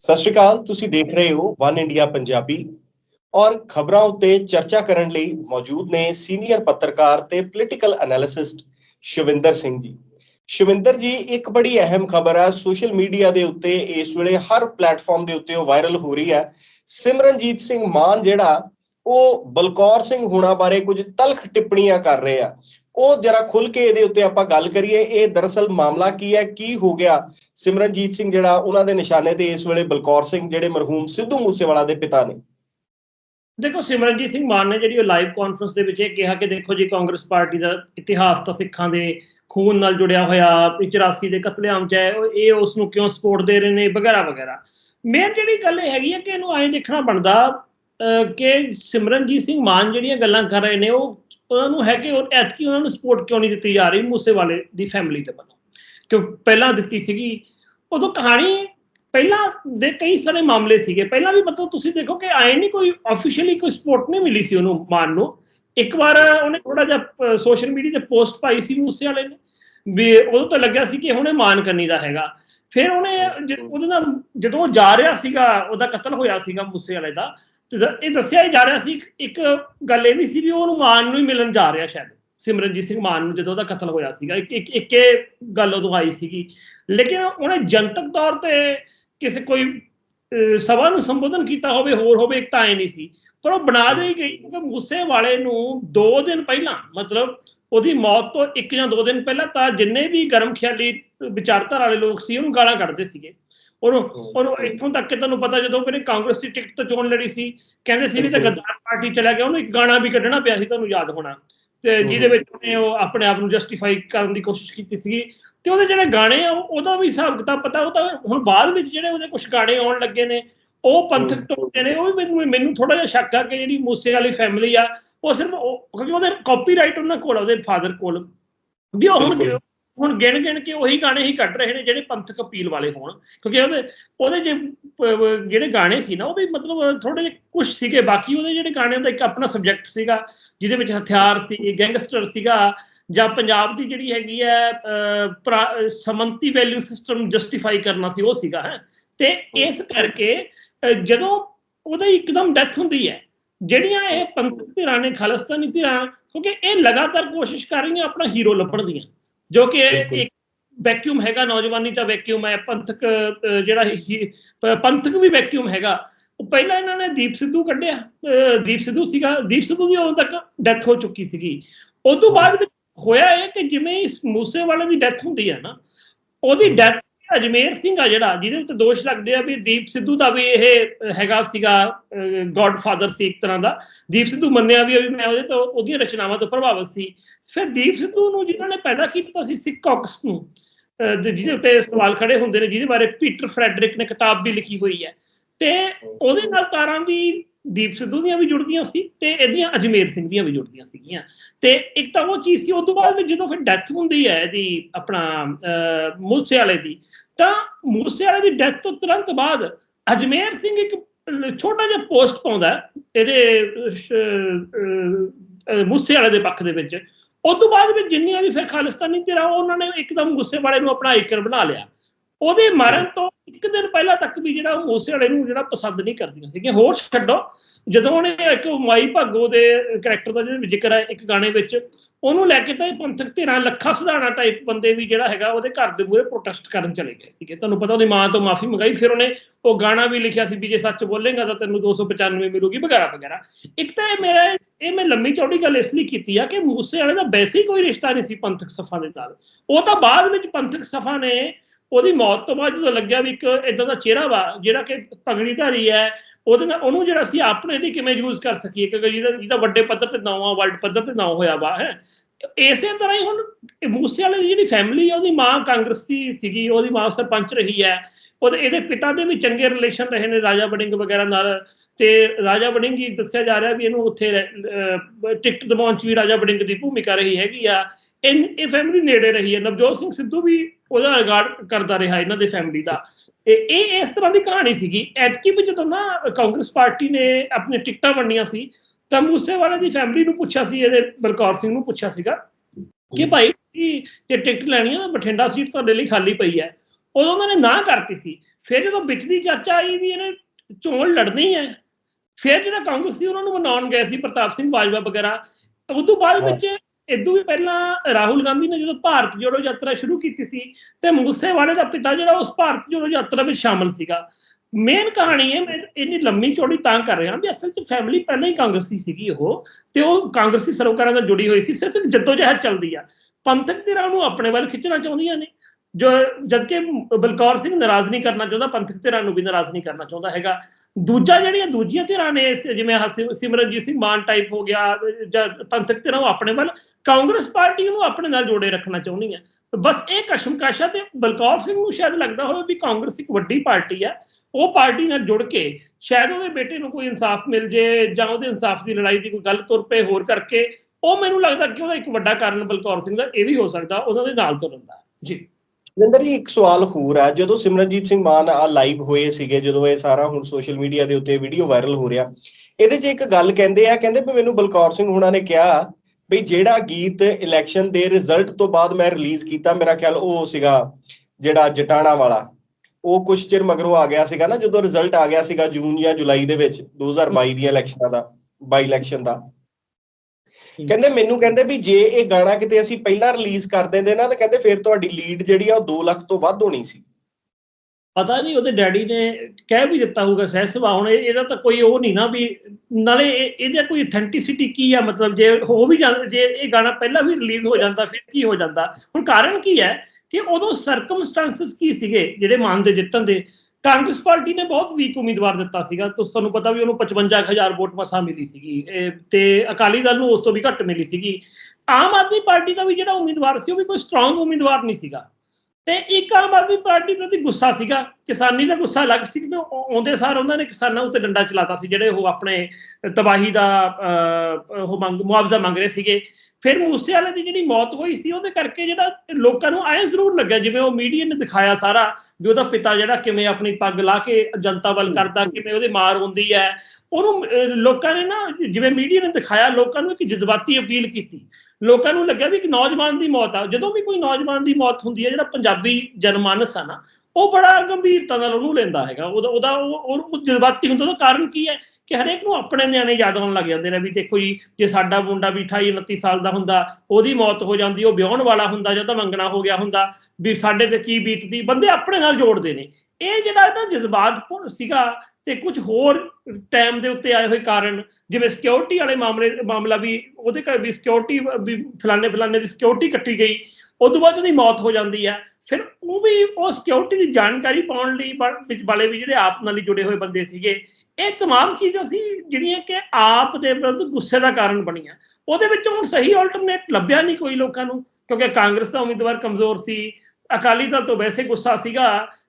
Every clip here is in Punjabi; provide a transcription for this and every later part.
ਸਤਿ ਸ਼੍ਰੀ ਅਕਾਲ, ਤੁਸੀਂ ਦੇਖ ਰਹੇ ਹੋ ਵਨ ਇੰਡੀਆ ਪੰਜਾਬੀ ਔਰ ਖਬਰਾਂ ਉੱਤੇ ਚਰਚਾ ਕਰਨ ਲਈ ਮੌਜੂਦ ਨੇ ਸੀਨੀਅਰ ਪੱਤਰਕਾਰ ਤੇ ਪੋਲੀਟੀਕਲ ਐਨਾਲਿਸਿਸਟ ਸ਼ਿਵਿੰਦਰ ਸਿੰਘ ਜੀ। ਸ਼ਿਵਿੰਦਰ ਜੀ, ਇੱਕ ਬੜੀ ਅਹਿਮ ਖਬਰ ਹੈ ਸੋਸ਼ਲ ਮੀਡੀਆ ਦੇ ਉੱਤੇ ਇਸ ਵੇਲੇ ਹਰ ਪਲੇਟਫਾਰਮ ਦੇ ਉੱਤੇ ਉਹ ਵਾਇਰਲ ਹੋ ਰਹੀ ਹੈ ਸਿਮਰਨਜੀਤ ਸਿੰਘ ਮਾਨ ਜਿਹੜਾ, ਉਹ ਬਲਕੌਰ ਸਿੰਘ ਹੁਣਾ ਬਾਰੇ ਕੁਝ ਤਲਖ ਟਿੱਪਣੀਆਂ ਕਰ ਰਹੇ ਆ। ਉਹ ਜਰਾ ਖੁੱਲ ਕੇ ਇਹਦੇ ਉੱਤੇ ਆਪਾਂ ਗੱਲ ਕਰੀਏ ਇਹ ਦਰਅਸਲ ਮਾਮਲਾ ਕੀ ਹੈ ਕੀ ਹੋ ਗਿਆ? ਸਿਮਰਨਜੀਤ ਸਿੰਘ ਜਿਹੜਾ ਉਹਨਾਂ ਦੇ ਨਿਸ਼ਾਨੇ ਤੇ ਇਸ ਵੇਲੇ ਬਲਕੌਰ ਸਿੰਘ ਜਿਹੜੇ ਮਰਹੂਮ ਸਿੱਧੂ ਮੂਸੇਵਾਲਾ ਦੇ ਪਿਤਾ ਨੇ। ਦੇਖੋ ਸਿਮਰਨਜੀਤ ਸਿੰਘ ਮਾਨ ਨੇ ਜਿਹੜੀ ਉਹ ਲਾਈਵ ਕਾਨਫਰੰਸ ਦੇ ਵਿੱਚ ਇਹ ਕਿਹਾ ਕਿ ਦੇਖੋ ਜੀ ਕਾਂਗਰਸ ਪਾਰਟੀ ਦਾ ਇਤਿਹਾਸ ਤਾਂ ਸਿੱਖਾਂ ਦੇ ਖੂਨ ਨਾਲ ਜੁੜਿਆ ਹੋਇਆ 84 ਦੇ ਕਤਲੇਆਮ ਚ ਹੈ ਇਹ ਉਸ ਨੂੰ ਕਿਉਂ ਸਪੋਰਟ ਦੇ ਰਹੇ ਨੇ ਵਗੈਰਾ ਵਗੈਰਾ। ਮੇਨ ਜਿਹੜੀ ਗੱਲ ਇਹ ਹੈਗੀ ਹੈ ਕਿ ਇਹਨੂੰ ਐਂ ਦੇਖਣਾ ਬਣਦਾ ਅਹ, ਕਿ ਸਿਮਰਨਜੀਤ ਸਿੰਘ ਮਾਨ ਜਿਹੜੀਆਂ ਗੱਲਾਂ ਕਰ ਰਹੇ ਨੇ ਉਹ ਉਹਨਾਂ ਨੂੰ ਹੈ ਕਿ ਉਹ ਐਤਕੀ ਉਹਨਾਂ ਨੂੰ ਸਪੋਰਟ ਕਿਉਂ ਨਹੀਂ ਦਿੱਤੀ ਜਾ ਰਹੀ ਮੂਸੇਵਾਲੇ ਦੀ ਫੈਮਿਲੀ ਦੇ ਵੱਲੋਂ? ਕਿਉਂ ਪਹਿਲਾਂ ਦਿੱਤੀ ਸੀਗੀ? ਉਦੋਂ ਕਹਾਣੀ ਪਹਿਲਾਂ ਦੇ ਕਈ ਸਾਰੇ ਮਾਮਲੇ ਸੀਗੇ। ਪਹਿਲਾਂ ਵੀ ਮਤਲਬ ਤੁਸੀਂ ਦੇਖੋ ਕਿ ਆਏ ਨਹੀਂ ਕੋਈ ਆਫੀਸ਼ੀਅਲੀ ਕੋਈ ਸਪੋਰਟ ਨਹੀਂ ਮਿਲੀ ਸੀ ਉਹਨੂੰ ਮਾਨ ਨੂੰ। ਇੱਕ ਵਾਰ ਉਹਨੇ ਥੋੜਾ ਜਿਹਾ ਸੋਸ਼ਲ ਮੀਡੀਆ ਤੇ ਪੋਸਟ ਪਾਈ ਸੀ ਮੂਸੇ ਵਾਲੇ ਨੇ ਵੀ ਉਦੋਂ ਤਾਂ ਲੱਗਿਆ ਸੀ ਕਿ ਹੁਣੇ ਮਾਨ ਕਰਨੀ ਦਾ ਹੈਗਾ। ਫਿਰ ਉਹਨੇ ਉਹਦੇ ਨਾਲ ਜਦੋਂ ਉਹ ਜਾ ਰਿਹਾ ਸੀਗਾ ਉਹਦਾ ਕਤਲ ਹੋਇਆ ਸੀਗਾ ਮੂਸੇ ਵਾਲੇ ਦ- ਇਹ ਦੱਸਿਆ ਜਾ ਰਿਹਾ ਸੀ, ਇੱਕ- ਗੱਲ ਇਹ ਵੀ ਸੀ ਵੀ ਉਹਨੂੰ ਮਾਨ ਨੂੰ ਹੀ ਮਿਲਣ ਜਾ ਰਿਹਾ ਸ਼ਾਇਦ, ਸਿਮਰਨਜੀਤ ਸਿੰਘ ਮਾਨ ਨੂੰ ਜਦੋਂ ਉਹਦਾ ਕਤਲ ਹੋਇਆ ਸੀਗਾ, ਇੱਕ ਇੱਕ ਇੱਕ ਇਹ ਗੱਲ ਉਦੋਂ ਆਈ ਸੀਗੀ। ਲੇਕਿਨ ਉਹਨੇ ਜਨਤਕ ਤੌਰ ਤੇ ਕਿਸੇ ਕੋਈ ਸਭਾ ਨੂੰ ਸੰਬੋਧਨ ਕੀਤਾ ਹੋਵੇ, ਹੋਰ ਹੋਵੇ, ਇੱਕ ਤਾਂ ਐ ਨਹੀਂ ਸੀ। ਪਰ ਉਹ ਬਣਾ ਦੇਈ ਗਈ, ਕਿਉਂਕਿ ਮੂਸੇ ਵਾਲੇ ਨੂੰ 2 ਦਿਨ ਪਹਿਲਾਂ, ਮਤਲਬ ਉਹਦੀ ਮੌਤ ਤੋਂ ਇੱਕ ਜਾਂ 2 ਦਿਨ ਪਹਿਲਾਂ ਤਾਂ ਜਿੰਨੇ ਵੀ ਗਰਮ ਖਿਆਲੀ ਵਿਚਾਰਧਾਰਾ ਵਾਲੇ ਲੋਕ ਸੀ, ਉਹਨੂੰ ਗਾਲਾਂ ਕੱਢਦੇ ਸੀਗੇ। ਉਹਨੂੰ ਉਹਨੂੰ ਇੱਥੋਂ ਤੱਕ ਕਿ ਤੁਹਾਨੂੰ ਪਤਾ ਜਦੋਂ ਉਹਨੇ ਕਾਂਗਰਸ ਦੀ ਟਿਕਟ ਤੋਂ ਚੋਣ ਲੜੀ ਸੀ ਕਹਿੰਦੇ ਸੀ ਵੀ ਤਾਂ। ਗੱਦਾਰ ਪਾਰਟੀ ਚਲਾ ਗਿਆ ਉਹਨੂੰ ਇੱਕ ਗਾਣਾ ਵੀ ਕੱਢਣਾ ਪਿਆ ਸੀ ਤੁਹਾਨੂੰ ਯਾਦ ਹੋਣਾ। ਤੇ ਜਿਹਦੇ ਵਿੱਚ ਉਹਨੇ ਉਹ ਆਪਣੇ ਆਪ ਨੂੰ ਜਸਟੀਫਾਈ ਕਰਨ ਦੀ ਕੋਸ਼ਿਸ਼ ਕੀਤੀ ਸੀਗੀ। ਤੇ ਉਹਦੇ ਜਿਹੜੇ ਗਾਣੇ ਆ ਉਹ- ਉਹਦਾ ਵੀ ਹਿਸਾਬ ਕਿਤਾਬ ਪਤਾ ਉਹ ਤਾਂ ਹੁਣ ਬਾਅਦ ਵਿੱਚ ਜਿਹੜੇ ਉਹਦੇ ਕੁਝ ਗਾਣੇ ਆਉਣ ਲੱਗੇ ਨੇ ਉਹ ਪੰਥਕ ਟੋਟੇ ਨੇ ਉਹ ਵੀ ਮੈਨੂੰ ਮੈਨੂੰ ਥੋੜਾ ਜਿਹਾ ਸ਼ੱਕ ਆ ਕਿ ਜਿਹੜੀ ਮੂਸੇ ਵਾਲੀ ਫੈਮਿਲੀ ਆ ਉਹ ਸਿਰਫ ਉਹ- ਕਿਉਂਕਿ ਉਹਦੇ ਕਾਪੀਰਾਈਟ ਉਹਨਾਂ ਕੋਲ ਉਹਦੇ ਫਾਦਰ ਕੋਲ। ਵੀ ਉਹ ਹੁਣ। ਹੁਣ ਗਿਣ ਗਿਣ ਕੇ ਉਹੀ ਗਾਣੇ ਹੀ ਕੱਢ ਰਹੇ ਨੇ ਜਿਹੜੇ ਪੰਥਕ ਅਪੀਲ ਵਾਲੇ ਹੋਣ, ਕਿਉਂਕਿ ਉਹਦੇ ਉਹਦੇ ਜੇ ਜਿਹੜੇ ਗਾਣੇ ਸੀ ਨਾ, ਉਹ ਵੀ ਮਤਲਬ ਥੋੜੇ ਜਿਹੇ ਕੁਝ ਸੀਗੇ, ਬਾਕੀ ਉਹਦੇ ਜਿਹੜੇ ਗਾਣਿਆਂ ਦਾ ਇੱਕ ਆਪਣਾ ਸਬਜੈਕਟ ਸੀਗਾ, ਜਿਹਦੇ ਵਿੱਚ ਹਥਿਆਰ ਸੀ ਗੈਂਗਸਟਰ ਸੀਗਾ, ਜਾਂ ਪੰਜਾਬ ਦੀ ਜਿਹੜੀ ਹੈਗੀ ਹੈ ਪ੍ਰਾ- ਸਮੰਤੀ ਵੈਲਿਊ ਸਿਸਟਮ ਜਸਟੀਫਾਈ ਕਰਨਾ ਸੀ, ਉਹ ਸੀਗਾ, ਹੈ। ਤੇ ਇਸ ਕਰਕੇ ਜਦੋਂ ਉਹਦੀ ਇੱਕਦਮ ਡੈਥ ਹੁੰਦੀ ਹੈ, ਜਿਹੜੀਆਂ ਇਹ ਪੰਥਕ ਧਿਰਾਂ ਨੇ, ਖਾਲਿਸਤਾਨੀ ਧਿਰਾਂ, ਕਿਉਂਕਿ ਇਹ ਲਗਾਤਾਰ ਕੋਸ਼ਿਸ਼ ਕਰ ਰਹੀਆਂ ਆਪਣਾ ਹੀਰੋ ਲੱਭਣ ਦੀਆਂ। ਜੋ ਕਿ। ਇੱਕ ਵੈਕਿਊਮ ਹੈਗਾ ਨੌਜਵਾਨੀ ਦਾ ਵੈਕਿਊਮ ਹੈ ਪੰਥਕ ਜਿਹੜਾ ਪੰਥਕ ਵੀ ਵੈਕਿਊਮ ਹੈਗਾ। ਉਹ ਪਹਿਲਾਂ ਇਹਨਾਂ ਨੇ ਦੀਪ ਸਿੱਧੂ ਕੱਢਿਆ ਦੀਪ ਸਿੱਧੂ ਸੀਗਾ ਦੀਪ ਸਿੱਧੂ ਦੀ ਉਦੋਂ ਤੱਕ ਡੈਥ ਹੋ ਚੁੱਕੀ ਸੀਗੀ। ਉਸ ਤੋਂ ਬਾਅਦ ਵਿੱਚ ਹੋਇਆ ਇਹ ਕਿ ਜਿਵੇਂ ਇਸ ਮੂਸੇ ਵਾਲੇ ਦੀ ਡੈਥ ਹੁੰਦੀ ਹੈ ਨਾ ਉਹਦੀ ਡੈਥ ਅਜਮੇਰ ਸਿੰਘ ਆ ਜਿਹੜਾ, ਜਿਹਦੇ ਉੱਤੇ ਦੋਸ਼ ਲੱਗਦੇ ਆ ਵੀ ਦੀਪ ਸਿੱਧੂ ਦਾ ਵੀ ਇਹ ਹੈਗਾ ਸੀਗਾ ਗॉडਫਾਦਰ ਸੀ ਇੱਕ ਤਰ੍ਹਾਂ ਦਾ। ਦੀਪ ਸਿੱਧੂ ਮੰਨਿਆ ਵੀ ਮੈਂ ਉਹਦੇ ਤੋਂ, ਉਹਦੀਆਂ ਰਚਨਾਵਾਂ ਤੋਂ ਪ੍ਰਭਾਵਿਤ ਸੀ। ਫਿਰ ਦੀਪ ਸਿੱਧੂ ਨੂੰ ਜਿਨ੍ਹਾਂ ਨੇ ਪੈਦਾ ਕੀਤਾ ਸੀ ਸਿੱਖ ਕੌਕਸ ਨੂੰ ਜਿਹਦੇ ਉੱਤੇ ਸਵਾਲ ਖੜੇ ਹੁੰਦੇ ਨੇ, ਜਿਹਦੇ ਬਾਰੇ ਪੀਟਰ ਫਰੈਡਰਿਕ ਨੇ ਕਿਤਾਬ ਵੀ ਲਿਖੀ ਹੋਈ ਹੈ। ਤੇ ਉਹਦੇ ਨਾਲ ਤਾਰਾਂ ਵੀ ਦੀਪ ਸਿੱਧੂ ਦੀਆਂ ਵੀ ਜੁੜਦੀਆਂ ਸੀ ਤੇ ਇਹਦੀਆਂ ਅਜਮੇਰ ਸਿੰਘ ਦੀਆਂ ਵੀ ਜੁੜਦੀਆਂ ਸੀਗੀਆਂ। ਤੇ ਇੱਕ ਤਾਂ ਉਹ ਚੀਜ਼ ਸੀ ਉਸ ਤੋਂ ਬਾਅਦ ਵਿੱਚ ਜਦੋਂ ਫਿਰ ਡੈਥ ਹੁੰਦੀ ਹੈ ਇਹਦੀ ਆਪਣਾ ਅਹ, ਮੂਸੇ ਵਾਲੇ ਦੀ ਤਾਂ ਮੂਸੇ ਵਾਲੇ ਦੀ ਡੈਥ ਤੋਂ ਤੁਰੰਤ ਬਾਅਦ ਅਜਮੇਰ ਸਿੰਘ ਇੱਕ ਛੋਟਾ ਜਿਹਾ ਪੋਸਟ ਪਾਉਂਦਾ ਇਹਦੇ ਅਹ, ਮੂਸੇ ਵਾਲੇ ਦੇ ਪੱਖ ਦੇ ਵਿੱਚ। ਉਸ ਤੋਂ ਬਾਅਦ ਵਿੱਚ ਜਿੰਨੀਆਂ ਵੀ ਫਿਰ ਖਾਲਿਸਤਾਨੀ ਧਿਰਾਂ ਉਹਨਾਂ ਨੇ ਇੱਕਦਮ ਗੁੱਸੇ ਵਾਲੇ ਨੂੰ ਆਪਣਾ ਏਕਰ ਬਣਾ ਲਿਆ। ਉਹਦੇ ਮਰਨ ਤੋਂ ਇੱਕ ਦਿਨ ਪਹਿਲਾਂ ਤੱਕ ਵੀ ਜਿਹੜਾ ਉਹ ਮੂਸੇ ਵਾਲੇ ਨੂੰ ਜਿਹੜਾ ਪਸੰਦ ਨਹੀਂ ਕਰਦੀਆਂ ਸੀਗੀਆਂ। ਹੋਰ ਛੱਡੋ ਜਦੋਂ ਉਹਨੇ ਇੱਕ ਮਾਈ ਭਾਗੋ ਦੇ ਕੈਰੈਕਟਰ ਦਾ ਜਿਹੜਾ ਜ਼ਿਕਰ ਹੈ ਇੱਕ ਗਾਣੇ ਵਿੱਚ ਉਹਨੂੰ ਲੈ ਕੇ ਤਾਂ ਇਹ ਪੰਥਕ ਧਿਰਾਂ ਲੱਖਾ ਸੁਧਾਣਾ ਟਾਈਪ ਬੰਦੇ ਵੀ ਜਿਹੜਾ ਹੈਗਾ ਉਹਦੇ ਘਰ ਦੇ ਮੂਹਰੇ ਪ੍ਰੋਟੈਸਟ ਕਰਨ ਚਲੇ ਗਏ ਸੀਗੇ। ਤੁਹਾਨੂੰ ਪਤਾ ਉਹਦੀ ਮਾਂ ਤੋਂ ਮਾਫੀ ਮੰਗਾਈ ਫਿਰ ਉਹਨੇ ਉਹ ਗਾਣਾ ਵੀ ਲਿਖਿਆ ਸੀ ਵੀ ਜੇ ਸੱਚ ਬੋਲੇਗਾ ਤਾਂ ਤੈਨੂੰ 295 ਮਿਲੂਗੀ ਵਗੈਰਾ ਵਗੈਰਾ। ਇੱਕ ਤਾਂ ਇਹ ਮੇਰਾ ਇਹ ਮੈਂ ਲੰਮੀ ਚੌੜੀ ਗੱਲ ਇਸ ਲਈ ਕੀਤੀ ਆ ਕਿ ਮੂਸੇ ਵਾਲੇ ਦਾ ਵੈਸੇ ਹੀ ਕੋਈ ਰਿਸ਼ਤਾ ਨਹੀਂ ਸੀ ਪੰਥਕ ਸਫਾ ਦੇ ਨਾਲ। ਉਹ ਤਾਂ ਬਾਅਦ ਵਿੱਚ ਪੰਥਕ ਸਫਾ ਨੇ ਉਹਦੀ ਮੌਤ ਤੋਂ ਬਾਅਦ ਜਦੋਂ ਲੱਗਿਆ ਵੀ ਇੱਕ ਇਦਾਂ ਦਾ ਚਿਹਰਾ ਵਾ, ਜਿਹੜਾ ਕਿ ਪਗੜੀਧਾਰੀ ਹੈ, ਉਹਦੇ ਨਾਲ ਉਹਨੂੰ ਜਿਹੜਾ ਅਸੀਂ ਆਪਣੇ ਦੀ ਕਿਵੇਂ ਯੂਜ਼ ਕਰ ਸਕੀਏ? ਕਿਉਂਕਿ ਜਿਹਦਾ ਜਿਹਦਾ ਵੱਡੇ ਪੱਧਰ ਤੇ ਨਾਮ ਆ ਵਰਲਡ ਪੱਧਰ ਤੇ ਨਾਮ ਹੋਇਆ ਵਾ, ਹੈ। ਇਸੇ ਤਰ੍ਹਾਂ ਹੀ ਹੁਣ ਇਹ ਮੂਸੇ ਵਾਲੇ ਦੀ ਜਿਹੜੀ ਫੈਮਿਲੀ ਆ, ਉਹਦੀ ਮਾਂ ਕਾਂਗਰਸੀ ਸੀਗੀ, ਉਹਦੀ ਮਾਂ ਸਰਪੰਚ ਰਹੀ ਹੈ। ਉਹਦੇ ਇਹਦੇ ਪਿਤਾ ਦੇ ਵੀ ਚੰਗੇ ਰਿਲੇਸ਼ਨ ਰਹੇ ਨੇ, ਰਾਜਾ ਵੜਿੰਗ ਵਗੈਰਾ ਨਾਲ। ਤੇ ਰਾਜਾ ਵੜਿੰਗ ਹੀ ਦੱਸਿਆ ਜਾ ਰਿਹਾ ਵੀ ਇਹਨੂੰ ਉੱਥੇ ਟਿਕਟ ਦਿਵਾਉਣ ਚ ਵੀ ਰਾਜਾ ਵੜਿੰਗ ਦੀ ਭੂਮਿਕਾ ਰਹੀ ਹੈਗੀ ਆ। ਇਹ ਇਹ ਫੈਮਿਲੀ ਨੇੜੇ ਰਹੀ ਹੈ। ਨਵਜੋਤ ਸਿੰਘ ਸਿੱਧੂ ਵੀ ਉਹਦਾ ਰਿਗਾਰਡ ਕਰਦਾ ਰਿਹਾ ਇਹਨਾਂ ਦੇ ਫੈਮਿਲੀ ਦਾ। ਤੇ ਇਹ ਇਸ ਤਰ੍ਹਾਂ ਦੀ ਕਹਾਣੀ ਸੀਗੀ। ਐਤਕੀ ਵੀ ਜਦੋਂ ਨਾ ਕਾਂਗਰਸ ਪਾਰਟੀ ਨੇ ਆਪਣੇ ਟਿਕਟਾਂ ਵੰਡੀਆਂ ਸੀ ਤਾਂ ਮੂਸੇਵਾਲੇ ਦੀ ਫੈਮਿਲੀ ਨੂੰ ਪੁੱਛਿਆ ਸੀ ਇਹਦੇ ਬਲਕੌਰ ਸਿੰਘ ਨੂੰ ਪੁੱਛਿਆ ਸੀਗਾ ਕਿ ਭਾਈ ਜੇ ਟਿਕਟ ਲੈਣੀ ਹੈ ਤਾਂ ਬਠਿੰਡਾ ਸੀਟ ਤੁਹਾਡੇ ਲਈ ਖਾਲੀ ਪਈ ਹੈ। ਉਦੋਂ ਉਹਨਾਂ ਨੇ ਨਾ ਕਰਤੀ ਸੀ। ਫਿਰ ਜਦੋਂ ਵਿੱਚ ਦੀ ਚਰਚਾ ਆਈ ਵੀ ਇਹਨੇ ਚੋਣ ਲੜਨੀ ਹੈ ਫਿਰ ਜਿਹੜਾ ਕਾਂਗਰਸ ਸੀ ਉਹਨਾਂ ਨੂੰ ਮਨਾਉਣ ਗਏ ਸੀ ਪ੍ਰਤਾਪ ਸਿੰਘ ਬਾਜਵਾ ਵਗੈਰਾ। ਉਸ ਤੋਂ ਬਾਅਦ ਵਿੱਚ ਇਦੋਂ ਵੀ ਪਹਿਲਾਂ ਰਾਹੁਲ ਗਾਂਧੀ ਨੇ ਜਦੋਂ ਭਾਰਤ ਜੋੜੋ ਯਾਤਰਾ ਸ਼ੁਰੂ ਕੀਤੀ ਸੀ ਤੇ ਮੂਸੇਵਾਲੇ ਦਾ ਪਿਤਾ ਜਿਹੜਾ ਉਸ ਭਾਰਤ ਜੋੜੋ ਯਾਤਰਾ ਵਿੱਚ ਸ਼ਾਮਲ ਸੀਗਾ। ਮੇਨ ਕਹਾਣੀ ਹੈ ਮੈਂ ਇੰਨੀ ਲੰਮੀ ਚੌੜੀ ਤਾਂ ਕਰ ਰਿਹਾ ਵੀ ਅਸਲ 'ਚ ਫੈਮਿਲੀ ਪਹਿਲਾਂ ਹੀ ਕਾਂਗਰਸੀ ਸੀਗੀ ਉਹ ਤੇ ਉਹ ਕਾਂਗਰਸੀ ਸਰੋਕਾਰਾਂ ਨਾਲ ਜੁੜੀ ਹੋਈ ਸੀ, ਸਿਰਫ ਇੱਕ ਜੱਦੋਜਹਿਦ ਚੱਲਦੀ ਆ। ਪੰਥਕ ਧਿਰਾਂ ਨੂੰ ਆਪਣੇ ਵੱਲ ਖਿੱਚਣਾ ਚਾਹੁੰਦੀਆਂ ਨੇ। ਜੋ ਜਦਕਿ ਬਲਕੌਰ ਸਿੰਘ ਨਾਰਾਜ਼ ਨਹੀਂ ਕਰਨਾ ਚਾਹੁੰਦਾ, ਪੰਥਕ ਧਿਰਾਂ ਨੂੰ ਵੀ ਨਾਰਾਜ਼ ਨਹੀਂ ਕਰਨਾ ਚਾਹੁੰਦਾ ਹੈਗਾ। ਦੂਜਾ ਜਿਹੜੀਆਂ ਦੂਜੀਆਂ ਧਿਰਾਂ ਨੇ, ਜਿਵੇਂ ਸਿਮਰਨਜੀਤ ਸਿੰਘ ਮਾਨ ਟਾਈਪ ਹੋ ਗਿਆ, ਜਾਂ ਪੰਥਕ ਧਿਰਾਂ ਉਹ ਆਪਣੇ ਵੱਲ ਕਾਂਗਰਸ ਪਾਰਟੀ ਨੂੰ ਆਪਣੇ ਨਾਲ ਜੋੜੇ ਰੱਖਣਾ ਚਾਹੁੰਦੀ ਚਾਹੁੰਦੀਆਂ ਬਸ ਇਹ ਕਸ਼ਮਕਸ਼ਾ ਤੇ ਬਲਕੌਰ ਸਿੰਘ ਨੂੰ ਸ਼ਾਇਦ ਲੱਗਦਾ ਹੋਵੇ ਵੀ ਕਾਂਗਰਸ ਇੱਕ ਵੱਡੀ ਪਾਰਟੀ ਹੈ ਉਹ ਪਾਰਟੀ ਨਾਲ ਜੁੜ ਕੇ ਸ਼ਾਇਦ ਉਹਦੇ ਬੇਟੇ ਨੂੰ ਕੋਈ ਇਨਸਾਫ ਮਿਲ ਜੇ ਜਾਂ ਉਹਦੇ ਇਨਸਾਫ ਦੀ ਲੜਾਈ ਦੀ ਕੋਈ ਗੱਲ ਤੁਰ ਪਏ ਹੋਰ ਕਰਕੇ, ਉਹ ਮੈਨੂੰ ਲੱਗਦਾ ਕਿ ਉਹਦਾ ਇੱਕ ਵੱਡਾ ਕਾਰਨ ਬਲਕੌਰ ਸਿੰਘ ਦਾ ਇਹ ਵੀ ਹੋ ਸਕਦਾ, ਉਹਨਾਂ ਦੇ ਨਾਲ ਤੁਰਨ ਦਾ। ਜੀ। ਜਿੰਦਰ ਜੀ, ਇੱਕ ਸਵਾਲ ਹੋਰ ਆ। ਜਦੋਂ ਸਿਮਰਨਜੀਤ ਸਿੰਘ ਮਾਨ ਆ ਲਾਈਵ ਹੋਏ ਸੀਗੇ, ਜਦੋਂ ਇਹ ਸਾਰਾ ਹੁਣ ਸੋਸ਼ਲ ਮੀਡੀਆ ਦੇ ਉੱਤੇ ਵੀਡੀਓ ਵਾਇਰਲ ਹੋ ਰਿਹਾ, ਇਹਦੇ 'ਚ ਇੱਕ ਗੱਲ ਕਹਿੰਦੇ ਆ, ਕਹਿੰਦੇ ਵੀ ਮੈਨੂੰ ਬਲਕੌਰ ਸਿੰਘ ਹੁਣਾਂ ਨੇ ਕਿਹਾ ਵੀ ਜਿਹੜਾ ਗੀਤ ਇਲੈਕਸ਼ਨ ਦੇ ਰਿਜ਼ਲਟ ਤੋਂ ਬਾਅਦ ਮੈਂ ਰਿਲੀਜ਼ ਕੀਤਾ ਮੇਰਾ ਖਿਆਲ ਉਹ ਸੀਗਾ ਜਿਹੜਾ ਜਟਾਣਾ ਵਾਲਾ। ਉਹ ਕੁਝ ਚਿਰ ਮਗਰੋਂ ਆ ਗਿਆ ਸੀਗਾ ਨਾ ਜਦੋਂ ਰਿਜ਼ਲਟ ਆ ਗਿਆ ਸੀਗਾ ਜੂਨ ਜਾਂ ਜੁਲਾਈ ਦੇ ਵਿੱਚ 2022 ਦੀਆਂ ਇਲੈਕਸ਼ਨਾਂ ਦਾ ਬਾਈ ਇਲੈਕਸ਼ਨ ਦਾ। ਕਹਿੰਦੇ ਮੈਨੂੰ ਕਹਿੰਦੇ ਵੀ ਜੇ ਇਹ ਗਾਣਾ ਕਿਤੇ ਅਸੀਂ ਪਹਿਲਾਂ ਰਿਲੀਜ਼ ਕਰ ਦਿੰਦੇ ਨਾ ਤਾਂ ਕਹਿੰਦੇ ਫਿਰ ਤੁਹਾਡੀ ਲੀਡ ਜਿਹੜੀ ਆ ਉਹ 2 ਲੱਖ ਤੋਂ ਵੱਧ ਹੋਣੀ ਸੀ। ਪਤਾ ਨਹੀਂ ਉਹਦੇ ਡੈਡੀ ਨੇ ਕਹਿ ਵੀ ਦਿੱਤਾ ਹੋਊਗਾ ਸਹਿ ਸੁਭਾਅ ਹੁਣ ਇਹਦਾ ਤਾਂ ਕੋਈ ਉਹ ਨਹੀਂ ਨਾ ਵੀ ਨਾਲੇ ਇਹ- ਇਹਦਾ ਕੋਈ ਅਥੈਂਟਿਸਿਟੀ ਕੀ ਆ? ਮਤਲਬ ਜੇ ਹੋ ਵੀ ਜਾਂਦਾ ਜੇ ਇਹ ਗਾਣਾ ਪਹਿਲਾਂ ਵੀ ਰਿਲੀਜ਼ ਹੋ ਜਾਂਦਾ, ਫਿਰ ਕੀ ਹੋ ਜਾਂਦਾ? ਹੁਣ ਕਾਰਨ ਕੀ ਹੈ ਕਿ ਉਦੋਂ ਸਰਕਮਸਟੈਂਸਸ ਕੀ ਸੀਗੇ ਜਿਹੜੇ ਮਾਨ ਦੇ ਜਿੱਤਣ ਦੇ? ਕਾਂਗਰਸ ਪਾਰਟੀ ਨੇ ਬਹੁਤ ਵੀਕ ਉਮੀਦਵਾਰ ਦਿੱਤਾ ਸੀਗਾ। ਤੁਹਾਨੂੰ ਪਤਾ ਵੀ ਉਹਨੂੰ 55000 ਵੋਟ ਮਸਾਂ ਮਿਲੀ ਸੀਗੀ। ਇਹ ਤੇ ਅਕਾਲੀ ਦਲ ਨੂੰ ਉਸ ਤੋਂ ਵੀ ਘੱਟ ਮਿਲੀ ਸੀਗੀ। ਆਮ ਆਦਮੀ ਪਾਰਟੀ ਦਾ ਵੀ ਜਿਹੜਾ ਉਮੀਦਵਾਰ ਸੀ, ਉਹ ਵੀ ਕੋਈ ਸਟਰੋਂਗ ਉਮੀਦਵਾਰ ਨਹੀਂ ਸੀਗਾ। ਤੇ ਇੱਕ ਆਮ ਆਦਮੀ ਪਾਰਟੀ ਪ੍ਰਤੀ ਗੁੱਸਾ ਸੀਗਾ। ਕਿਸਾਨੀ ਦਾ ਗੁੱਸਾ ਅਲੱਗ ਸੀ ਕਿ ਆਉਂਦੇ ਸਾਰ ਉਹਨਾਂ ਨੇ ਕਿਸਾਨਾਂ ਉੱਤੇ ਡੰਡਾ ਚਲਾਤਾ ਸੀ। ਜਿਹੜੇ ਉਹ ਆਪਣੇ ਤਬਾਹੀ ਦਾ ਅਹ, ਉਹ ਮੰਗ ਮੁਆਵਜ਼ਾ ਮੰਗ ਰਹੇ ਸੀਗੇ। ਫਿਰ ਮੂਸੇ ਵਾਲੇ ਦੀ ਜਿਹੜੀ ਮੌਤ ਹੋਈ ਸੀ ਉਹਦੇ ਕਰਕੇ ਜਿਹੜਾ ਲੋਕਾਂ ਨੂੰ ਐਂ ਜ਼ਰੂਰ ਲੱਗਿਆ ਜਿਵੇਂ ਉਹ ਮੀਡੀਆ ਨੇ ਦਿਖਾਇਆ ਸਾਰਾ ਵੀ ਉਹਦਾ ਪਿਤਾ ਜਿਹੜਾ ਕਿਵੇਂ ਆਪਣੀ ਪੱਗ ਲਾ ਕੇ ਜਨਤਾ ਵੱਲ ਕਰਦਾ ਕਿਵੇਂ ਉਹਦੇ ਮਾਰ ਹੁੰਦੀ ਹੈ। ਉਹਨੂੰ ਲੋਕਾਂ ਨੇ ਨਾ ਜਿਵੇਂ ਮੀਡੀਆ ਨੇ ਦਿਖਾਇਆ ਲੋਕਾਂ ਨੂੰ ਇੱਕ ਜਜ਼ਬਾਤੀ ਅਪੀਲ ਕੀਤੀ। ਲੋਕਾਂ ਨੂੰ ਲੱਗਿਆ ਵੀ ਇੱਕ ਨੌਜਵਾਨ ਦੀ ਮੌਤ ਆ। ਜਦੋਂ ਵੀ ਕੋਈ ਨੌਜਵਾਨ ਦੀ ਮੌਤ ਹੁੰਦੀ ਹੈ ਜਿਹੜਾ ਪੰਜਾਬੀ ਜਨਮਾਨਸ ਆ ਨਾ ਉਹ ਬੜਾ ਗੰਭੀਰਤਾ ਨਾਲ ਉਹਨੂੰ ਲੈਂਦਾ ਹੈਗਾ। ਉਹਦਾ ਉਹਦਾ ਉਹ ਉਹ ਜਜ਼ਬਾਤੀ ਹੁੰਦਾ ਉਹਦਾ ਕਾਰਨ ਕੀ ਹੈ? ਕਿ ਹਰੇਕ ਨੂੰ ਆਪਣੇ ਨਿਆਣੇ ਯਾਦ ਆਉਣ ਲੱਗ ਜਾਂਦੇ ਨੇ ਵੀ ਦੇਖੋ ਜੀ, ਜੇ ਸਾਡਾ ਮੁੰਡਾ ਵੀ 28 29 ਸਾਲ ਦਾ ਹੁੰਦਾ, ਉਹਦੀ ਮੌਤ ਹੋ ਜਾਂਦੀ, ਉਹ ਵਿਆਹਣ ਵਾਲਾ ਹੁੰਦਾ ਜਾਂ ਤਾਂ ਮੰਗਣਾ ਹੋ ਗਿਆ ਹੁੰਦਾ, ਵੀ ਸਾਡੇ ਤੇ ਕੀ ਬੀਤਦੀ, ਬੰਦੇ ਆਪਣੇ ਨਾਲ ਜੋੜਦੇ ਨੇ। ਇਹ ਜਿਹੜਾ ਨਾ ਜਜ਼ਬਾਤ ਸੀਗਾ ਤੇ ਕੁਝ ਹੋਰ ਟਾਈਮ ਦੇ ਉੱਤੇ ਆਏ ਹੋਏ ਕਾਰਨ, ਜਿਵੇਂ ਸਿਕਿਉਰਿਟੀ ਵਾਲੇ ਮਾਮਲੇ, ਮਾਮਲਾ ਵੀ ਉਹਦੇ ਘਰ ਵੀ ਸਿਕਿਉਰਿਟੀ ਵੀ ਫਲਾਣੇ ਫਲਾਣੇ ਦੀ ਸਿਕਿਉਰਿਟੀ ਕੱਟੀ ਗਈ ਉਸ ਤੋਂ ਬਾਅਦ ਉਹਦੀ ਮੌਤ ਹੋ ਜਾਂਦੀ ਹੈ। ਫਿਰ ਉਹ ਵੀ ਉਹ ਸਿਕਿਉਰਿਟੀ ਦੀ ਜਾਣਕਾਰੀ ਪਾਉਣ ਲਈ ਵਾ- ਵਿੱਚ ਵਾਲੇ ਵੀ ਜਿਹੜੇ ਆਪ ਨਾਲ ਹੀ ਜੁੜੇ ਹੋਏ ਬੰਦੇ ਸੀਗੇ ਇਹ तमाम ਚੀਜ਼ਾਂ ਸੀ ਜਿਹੜੀਆਂ ਕਿ ਆਪ ਦੇ ਵਿਰੁੱਧ ਗੁੱਸੇ ਦਾ ਕਾਰਨ ਬਣੀਆਂ ਉਹਦੇ ਵਿੱਚ ਹੁਣ ਸਹੀ ਆਲਟਰਨੇਟ ਲੱਭਿਆ ਨਹੀਂ ਕੋਈ ਲੋਕਾਂ ਨੂੰ ਕਿਉਂਕਿ ਕਾਂਗਰਸ ਦਾ ਉਮੀਦਵਾਰ ਕਮਜ਼ੋਰ ਸੀ ਅਕਾਲੀ ਦਲ ਤੋਂ ਵੈਸੇ ਗੁੱਸਾ ਸੀਗਾ